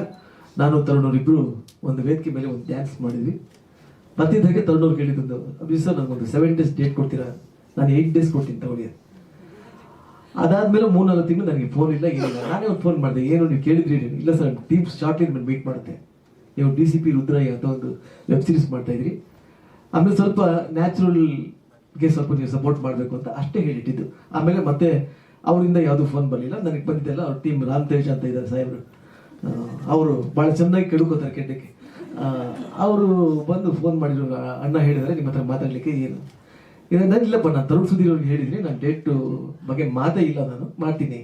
ನಾನು ತರುಣರಿಬ್ರು ಒಂದು ವೇದಿಕೆ ಮೇಲೆ ಒಂದು ಡ್ಯಾನ್ಸ್ ಮಾಡಿದ್ವಿ. ಮತ್ತಿದ್ದಾಗೆ ತರುಣವ್ರು ಕೇಳಿದ್ದು, ಅಭಿ ಸರ್ ನನಗೊಂದು ಸೆವೆನ್ ಡೇಸ್ ಡೇಟ್ ಕೊಡ್ತೀರಾ? ನಾನು ಏಯ್ಟ್ ಡೇಸ್ ಕೊಡ್ತೀನಿ ತಗೊಳ್ಳಿ. ಅದಾದ್ಮೇಲೆ ಮೂರ್ನಾಲ್ಕು ತಿಂಗಳು ನನಗೆ ಫೋನ್ ಇಲ್ಲ, ಏನಿಲ್ಲ. ನಾನೇ ಒಂದು ಫೋನ್ ಮಾಡಿದೆ, ಏನು ನೀವು ಕೇಳಿದ್ರಿ? ಇಲ್ಲ ಸರ್ ಟೀಮ್ ಶಾರ್ಟ್ ಮೇಲೆ ಮೀಟ್ ಮಾಡುತ್ತೆ. ನೀವು ಡಿ ಸಿ ಪಿ ರುದ್ರಯ್ಯ ಅಂತ ಒಂದು ವೆಬ್ ಸೀರೀಸ್ ಮಾಡ್ತಾ ಇದ್ರಿ. ಆಮೇಲೆ ಸ್ವಲ್ಪ ನ್ಯಾಚುರಲ್ಗೆ ಸ್ವಲ್ಪ ನೀವು ಸಪೋರ್ಟ್ ಮಾಡಬೇಕು ಅಂತ ಅಷ್ಟೇ ಹೇಳಿಟ್ಟಿದ್ದು. ಆಮೇಲೆ ಮತ್ತೆ ಅವರಿಂದ ಯಾವುದು ಫೋನ್ ಬರಲಿಲ್ಲ. ನನಗೆ ಬಂದಿದ್ದೆಲ್ಲ ಅವ್ರ ಟೀಮ್ ರಾಮ್ ತೇಜ್ ಅಂತ ಇದ್ದಾರೆ ಸಾಹೇಬರು. ಅವರು ಭಾಳ ಚೆನ್ನಾಗಿ ಕೆಡುಕೋತಾರೆ ಕೆಟ್ಟಕ್ಕೆ ಅವರು ಬಂದು ಫೋನ್ ಮಾಡಿದ್ರು ಅಣ್ಣ ಹೇಳಿದರೆ, ನಿಮ್ಮ ಹತ್ರ ಮಾತಾಡಲಿಕ್ಕೆ ಏನು? ನಾನು ಇಲ್ಲಪ್ಪ ನಾನು ತರುಣ್ ಸುಧೀರ್ ಅವ್ರಿಗೆ ಹೇಳಿದ್ರಿ ನಾನು ಡೇಟು ಬಗ್ಗೆ ಮಾತೇ ಇಲ್ಲ ನಾನು, ಮಾಡ್ತೀನಿ.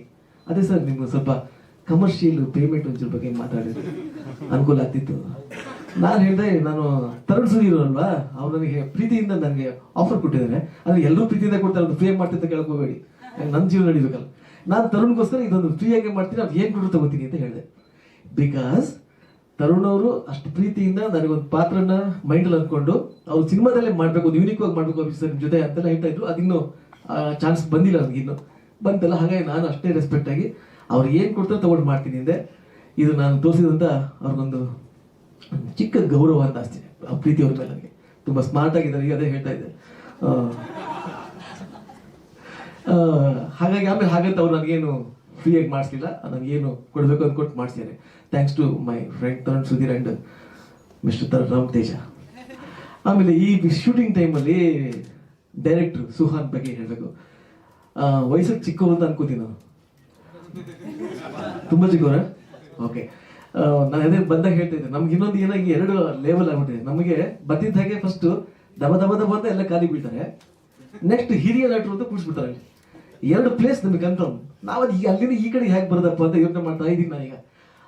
ಅದೇ ಸರ್, ನಿಮ್ಗೆ ಸ್ವಲ್ಪ ಕಮರ್ಷಿಯಲ್ ಪೇಮೆಂಟ್ ಒಂಚೂರು ಬಗ್ಗೆ ಮಾತಾಡಿದ್ರೆ ಅನುಕೂಲ ಆಗ್ತಿತ್ತು. ನಾನು ಹೇಳಿದೆ, ನಾನು ತರುಣ್ ಸುಧೀರ್ ಅಲ್ವಾ ಅವ್ರು ನನಗೆ ಪ್ರೀತಿಯಿಂದ ನನಗೆ ಆಫರ್ ಕೊಟ್ಟಿದ್ದಾರೆ. ಅಂದ್ರೆ ಎಲ್ಲರೂ ಪ್ರೀತಿಯಿಂದ ಕೊಡ್ತಾರೆ, ಅದು ಫ್ರೀ ಮಾಡ್ತಿದ್ದ ಅಂತ ಕೇಳಕ್ ಹೋಗಬೇಡಿ. ನನ್ನ ಜೀವನ ನಡೀಬೇಕಲ್ಲ. ನಾನು ತರುಣ್ಗೋಸ್ಕರ ಇದೊಂದು ಫ್ರೀಯಾಗಿ ಮಾಡ್ತೀನಿ, ಅದು ಏನು ಕೊಟ್ಟು ತಗೋತೀನಿ ಅಂತ ಹೇಳಿದೆ. ಬಿಕಾಸ್ ತರುಣ್ ಅವರು ಅಷ್ಟು ಪ್ರೀತಿಯಿಂದ ನನಗೊಂದು ಪಾತ್ರನ ಮೈಂಡಲ್ಲಿ ಅಂದ್ಕೊಂಡು ಅವ್ರು ಸಿನಿಮಾದಲ್ಲೇ ಮಾಡಬೇಕು, ಒಂದು ಯೂನಿಕ್ ಆಗಿ ಮಾಡಬೇಕು ನಿಮ್ ಜೊತೆ ಅಂತೆಲ್ಲ ಹೇಳ್ತಾ ಇದ್ರು. ಅದಿನ್ನು ಚಾನ್ಸ್ ಬಂದಿಲ್ಲ ನನಗಿನ್ನು ಬಂತಲ್ಲ ಹಾಗಾಗಿ ನಾನು ಅಷ್ಟೇ ರೆಸ್ಪೆಕ್ಟ್ ಆಗಿ ಅವ್ರು ಏನು ಕೊಡ್ತಾರೆ ತಗೊಂಡು ಮಾಡ್ತೀನಿ ಅಂದೆ. ಇದು ನಾನು ತೋರಿಸಿದಂತ ಅವ್ರಿಗೊಂದು ಚಿಕ್ಕ ಗೌರವ ಅಂತ ಅಷ್ಟೇ, ಆ ಪ್ರೀತಿ ಅವ್ರ ಮೇಲೆ ನನಗೆ. ತುಂಬಾ ಸ್ಮಾರ್ಟ್ ಆಗಿದ್ದಾರೆ ಅದೇ ಹೇಳ್ತಾ ಇದ್ದೆ. ಹಾಗಾಗಿ ಆಮೇಲೆ ಹಾಗಂತ ಅವ್ರು ನನಗೇನು ಫ್ರೀಯಾಗಿ ಮಾಡಿಸ್ಲಿಲ್ಲ ಏನು ಕೊಡಬೇಕು ಅಂತ ಕೊಟ್ಟು ಮಾಡಿಸಿದ್ದಾರೆ thanks to my friend Tarun Sudhir and mister Tarun Ram Teja. ಆಮೇಲೆ ಈ ಶೂಟಿಂಗ್ ಟೈಮಲ್ಲಿ ಡೈರೆಕ್ಟ್ರು ಸುಹಾನ್ ಬಗ್ಗೆ ಹೇಳಬೇಕು. ವಯಸ್ಸಿಗೆ ಚಿಕ್ಕವರು ಅಂತ ಅನ್ಕೋತೀನಿ ನಾನು. ತುಂಬ ಚಿಕ್ಕವರ? ಓಕೆ ನಾನು ಅದೇ ಬಂದಾಗ ಹೇಳ್ತಾ ಇದ್ದೆ, ನಮ್ಗೆ ಇನ್ನೊಂದು ಏನಾಗಿ ಎರಡು ಲೆವೆಲ್ ಆಗ್ಬಿಟ್ಟಿದೆ. ನಮಗೆ ಬಂದಿದ್ದ ಹಾಗೆ ಫಸ್ಟ್ ದಬ ದಬ ದಬ ಅಂತ ಎಲ್ಲ ಖಾಲಿ ಬೀಳ್ತಾರೆ. ನೆಕ್ಸ್ಟ್ ಹಿರಿಯ ನಟರು ಅಂತ ಕೂಡಿಸ್ಬಿಡ್ತಾರೆ ಎರಡು ಪ್ಲೇಸ್ ನಮಗೆ ಕನ್ಫರ್ಮ್ ನಾವು ಈಗ ಅಲ್ಲಿಂದ ಈ ಕಡೆ ಹೇಗೆ ಬರೋದಪ್ಪ ಅಂತ ಯೋಚನೆ ಮಾಡ್ತಾ ಇದ್ದೀನಿ ನಾನೀಗ.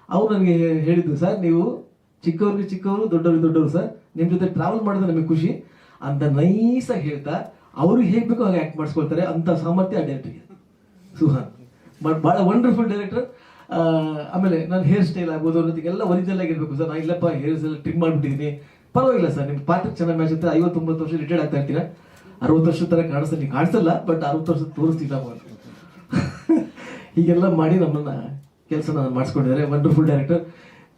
ಅವ್ರು ನನಗೆ ಹೇಳಿದ್ದು ಸರ್, ನೀವು ಚಿಕ್ಕವ್ರಿಗೆ ಚಿಕ್ಕವರು, ದೊಡ್ಡವ್ರಿಗೆ ದೊಡ್ಡವರು, ಸರ್. ನಿಮ್ಮ ಜೊತೆ ಟ್ರಾವೆಲ್ ಮಾಡಿದ್ರೆ ನಮಗೆ ಖುಷಿ ಅಂತ ನೈಸಾಗಿ ಹೇಳ್ತಾ ಅವರು ಹೇಗೆ ಬೇಕೋ ಹಾಗೆ ಆ್ಯಕ್ಟ್ ಮಾಡಿಸ್ಕೊಳ್ತಾರೆ ಅಂತ ಸಾಮರ್ಥ್ಯ ಆ ಡೈರೆಕ್ಟ್ರಿಗೆ ಸುಹಾನ್. ಬಟ್ ಭಾಳ ವಂಡರ್ಫುಲ್ ಡೈರೆಕ್ಟರ್ ಆಮೇಲೆ ನಾನು ಹೇರ್ ಸ್ಟೈಲ್ ಆಗ್ಬೋದು ಅನ್ನೋದಕ್ಕೆಲ್ಲ ಒರಿಜಿನಲ್ ಆಗಿರ್ಬೇಕು ಸರ್. ನಾನು ಇಲ್ಲಪ್ಪ ಹೇರ್ಸ್ ಎಲ್ಲ ಟ್ರಿಮ್ ಮಾಡಿಬಿಟ್ಟಿದ್ದೀನಿ. ಪರವಾಗಿಲ್ಲ, ಸರ್. ನಿಮ್ಮ ಪಾತ್ರ ಚೆನ್ನಾಗಿ ಮ್ಯಾಚ್ ಅಂತ ಐವತ್ತೊಂಬತ್ತು ವರ್ಷ ರಿಟೈರ್ಡ್ ಆಗ್ತಾ ಇರ್ತೀರಾ? ಅರವತ್ತು ವರ್ಷದ ಥರ ಕಾಣಿಸ್ತಾ ನೀವು ಕಾಣಿಸಲ್ಲ ಬಟ್ ಅರವತ್ತು ವರ್ಷ ತೋರಿಸ್ತೀರ ಹೀಗೆಲ್ಲ ಮಾಡಿ ನಮ್ಮನ್ನ ಕೆಲಸ ಮಾಡಿಸ್ಕೊಂಡಿದ್ದಾರೆ. ವಂಡರ್ಫುಲ್ ಡೈರೆಕ್ಟರ್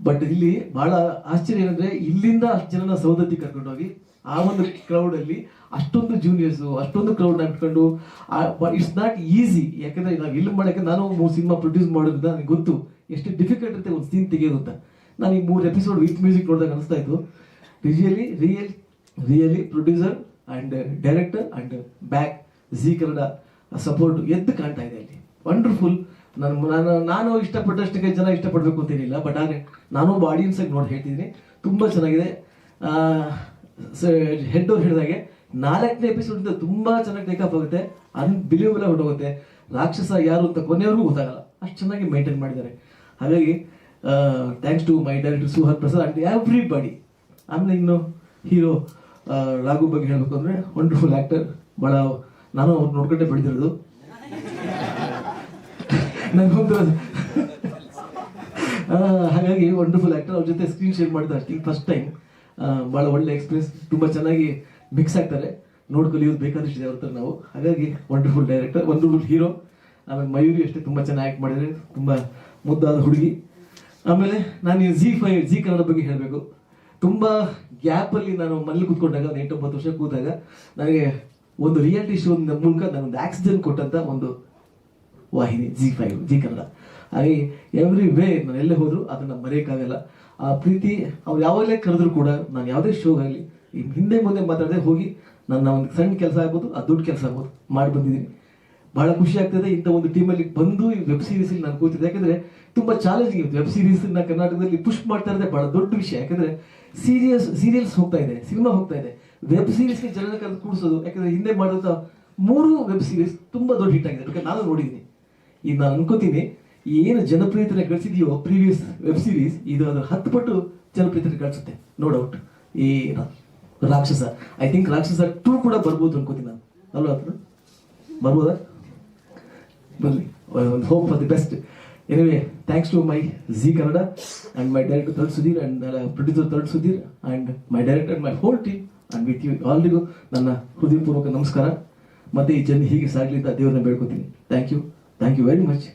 ಬಟ್ ಇಲ್ಲಿ ಬಹಳ ಆಶ್ಚರ್ಯ ಏನಂದ್ರೆ ಇಲ್ಲಿಂದ ಅಷ್ಟು ಜನನ ಸೌದತ್ತಿ ಕರ್ಕೊಂಡೋಗಿ ಆ ಒಂದು ಕ್ರೌಡ್ ಅಲ್ಲಿ ಅಷ್ಟೊಂದು ಜೂನಿಯರ್ಸ್ ಅಷ್ಟೊಂದು ಕ್ರೌಡ್ ಇಟ್ಕೊಂಡು ಇಟ್ಸ್ ನಾಟ್ ಈಸಿ ಯಾಕಂದ್ರೆ ನಾವು ಇಲ್ಲಿ ಮಾಡಕ್ಕೆ ನಾನು ಮೂರು ಸಿನಿಮಾ ಪ್ರೊಡ್ಯೂಸ್ ಮಾಡೋದ್ರಿಂದ ನನಗೆ ಗೊತ್ತು ಎಷ್ಟು ಡಿಫಿಕಲ್ಟ್ ಇರುತ್ತೆ ಒಂದು ಸೀನ್ ತೆಗೆಯೋದು ಅಂತ. ನಾನು ಈ ಮೂರು ಎಪಿಸೋಡ್ ವಿತ್ ಮ್ಯೂಸಿಕ್ ನೋಡಿದಾಗ ಅನಿಸ್ತಾ ಇತ್ತು. Really real really producer and director and back Zee Kannada support ಎದ್ದು ಕಾಣ್ತಾ ಇದೆ ಅಲ್ಲಿ. ವಂಡರ್ಫುಲ್ ನಾನು ನಾನು ನಾನು ಇಷ್ಟಪಟ್ಟಷ್ಟಕ್ಕೆ ಜನ ಇಷ್ಟಪಡಬೇಕು ಅಂತೇನಿಲ್ಲ ಬಟ್ ಆದರೆ ನಾನು ಒಬ್ಬ ಆಡಿಯನ್ಸಾಗಿ ನೋಡಿ ಹೇಳ್ತಿದ್ದೀನಿ. ತುಂಬ ಚೆನ್ನಾಗಿದೆ. ಹೆಡ್ ಅವ್ರು ಹೇಳಿದಾಗೆ, ನಾಲ್ಕನೇ ಎಪಿಸೋಡ್ ತುಂಬ ಚೆನ್ನಾಗಿ ಟೇಕಪ್ ಆಗುತ್ತೆ. ಅನ್ಬಿಲೀವಬಲ್ ಹೋಗುತ್ತೆ ರಾಕ್ಷಸ ಯಾರು ಅಂತ ಕೊನೆಯವ್ರಿಗೂ ಗೊತ್ತಾಗಲ್ಲ. ಅಷ್ಟು ಚೆನ್ನಾಗಿ ಮೇಂಟೈನ್ ಮಾಡಿದ್ದಾರೆ. ಹಾಗಾಗಿ thanks to my director Suhar Prasad and everybody ಆಮೇಲೆ ಇನ್ನು ಹೀರೋ ರಾಘು ಬಗ್ಗೆ ಹೇಳಬೇಕು ಅಂದರೆ ವಂಡರ್ಫುಲ್ ಆ್ಯಕ್ಟರ್ ಭಾಳ ನಾನು ಅವ್ರು ನೋಡ್ಕೊಂಡೆ ಬೆಳೆದಿರೋದು. ನನಗೊಂದು ಹಾಗಾಗಿ ವಂಡರ್ಫುಲ್ ಆ್ಯಕ್ಟರ್ ಅವ್ರ ಜೊತೆ ಸ್ಕ್ರೀನ್ ಶೇರ್ ಮಾಡಿದ ಅಷ್ಟೇ ಫಸ್ಟ್ ಟೈಮ್ ಭಾಳ ಒಳ್ಳೆ ಎಕ್ಸ್ಪೀರಿಯನ್ಸ್ ತುಂಬ ಚೆನ್ನಾಗಿ ಮಿಕ್ಸ್ ಆಗ್ತಾರೆ. ನೋಡಿ ಕಲಿಯೋದು ಬೇಕಾದಷ್ಟಿದೆ ಅವ್ರ ಹತ್ರ ನಾವು. ಹಾಗಾಗಿ ವಂಡರ್ಫುಲ್ ಡೈರೆಕ್ಟರ್ ವಂಡರ್ಫುಲ್ ಹೀರೋ ಆಮೇಲೆ ಮಯೂರಿ ಅಷ್ಟೇ ತುಂಬ ಚೆನ್ನಾಗಿ ಆ್ಯಕ್ಟ್ ಮಾಡಿದರೆ ತುಂಬ ಮುದ್ದಾದ ಹುಡುಗಿ. ಆಮೇಲೆ ನಾನು ಜಿ ಫೈ ಜಿ ಕನ್ನಡ ಬಗ್ಗೆ ಹೇಳಬೇಕು. ತುಂಬ ಗ್ಯಾಪಲ್ಲಿ ನಾನು ಮನೇಲಿ ಕೂತ್ಕೊಂಡಾಗ, ಒಂದು ಎಂಟೊಂಬತ್ತು ವರ್ಷ ಕೂತಾಗ, ನನಗೆ ಒಂದು ರಿಯಾಲಿಟಿ ಶೋ ಮೂಲಕ ಒಂದು ಆಕ್ಸಿಡೆಂಟ್ ಕೊಟ್ಟಂತ ಒಂದು ವಾಹಿನಿ, ಜಿ ಫೈವ್, ಜಿ ಕನ್ನಡ. ಹಾಗೆ ಎವ್ರಿ ವೇ ನಾನು ಎಲ್ಲೇ ಹೋದ್ರು ಅದನ್ನ ಮರೆಯೋಕ್ಕಾಗಲ್ಲ. ಆ ಪ್ರೀತಿ ಅವ್ರು ಯಾವಾಗಲೇ ಕರೆದ್ರು ಕೂಡ ನಾನು ಯಾವುದೇ ಶೋ ಆಗಲಿ ಹಿಂದೆ ಮುಂದೆ ಮಾತಾಡದೆ ಹೋಗಿ ನನ್ನ ಒಂದು ಸಣ್ಣ ಕೆಲಸ ಆಗ್ಬೋದು, ಆ ದೊಡ್ಡ ಕೆಲಸ ಆಗ್ಬೋದು, ಮಾಡಿ ಬಂದಿದ್ದೀನಿ. ಬಹಳ ಖುಷಿ ಆಗ್ತದೆ ಇಂಥ ಒಂದು ಟೀಮಲ್ಲಿ ಬಂದು ಈ ವೆಬ್ ಸೀರೀಸಲ್ಲಿ ನಾನು ಕೂತಿದ್ದೆ. ಯಾಕಂದರೆ ತುಂಬ ಚಾಲೆಂಜಿಂಗ್ ಇತ್ತು. ವೆಬ್ ಸೀರೀಸ್ನ ಕರ್ನಾಟಕದಲ್ಲಿ ಪುಷ್ ಮಾಡ್ತಾ ಇರೋದೇ ಬಹಳ ದೊಡ್ಡ ವಿಷಯ. ಯಾಕಂದರೆ ಸೀರಿಯಸ್ ಸೀರಿಯಲ್ಸ್ ಹೋಗ್ತಾ ಇದೆ ಸಿನಿಮಾ ಹೋಗ್ತಾ ಇದೆ. ವೆಬ್ ಸೀರೀಸ್ಗೆ ಜನರ ಕರೆದು ಕೂಡಿಸೋದು, ಯಾಕಂದರೆ ಹಿಂದೆ ಮಾಡಿದಂಥ ಮೂರು ವೆಬ್ ಸೀರೀಸ್ ತುಂಬ ದೊಡ್ಡ ಹಿಟ್ ಆಗಿದೆ. ನಾನು ನೋಡಿದ್ದೀನಿ. ಈಗ ನಾನು ಅನ್ಕೋತೀನಿ. ಏನು ಜನಪ್ರಿಯತೆ ಗಳಿಸಿದೆಯೋ ಪ್ರೀವಿಯಸ್ ವೆಬ್ ಸೀರೀಸ್ ಇದು ಅದು ಹತ್ತು ಪಟ್ಟು ಜನಪ್ರಿಯತೆ ಗಳಿಸುತ್ತೆ. ನೋ ಡೌಟ್ ಈ ರಾಕ್ಷಸ. ಐ ಥಿಂಕ್ ರಾಕ್ಷಸ ಟೂ ಕೂಡ ಬರ್ಬೋದು ಅನ್ಕೋತೀನಿ ನಾನು. ಅಲ್ವಾ ಬರ್ಬೋದಾ? ಬರಲಿ. ಒಂದು hope for the best anyway thanks to my Zee Kannada and my director Tarun Sudhir and producer Tarun Sudhir and my director my whole team and with you ಆಲ್ರಿಗೂ ನನ್ನ ಹೃದಯಪೂರ್ವಕ ನಮಸ್ಕಾರ. ಮತ್ತೆ ಈ ಜನ ಹೀಗೆ ಸಾಗಲಿ ಅಂತ ದೇವರನ್ನ ಬೇಡ್ಕೊತೀನಿ. Thank you thank you very much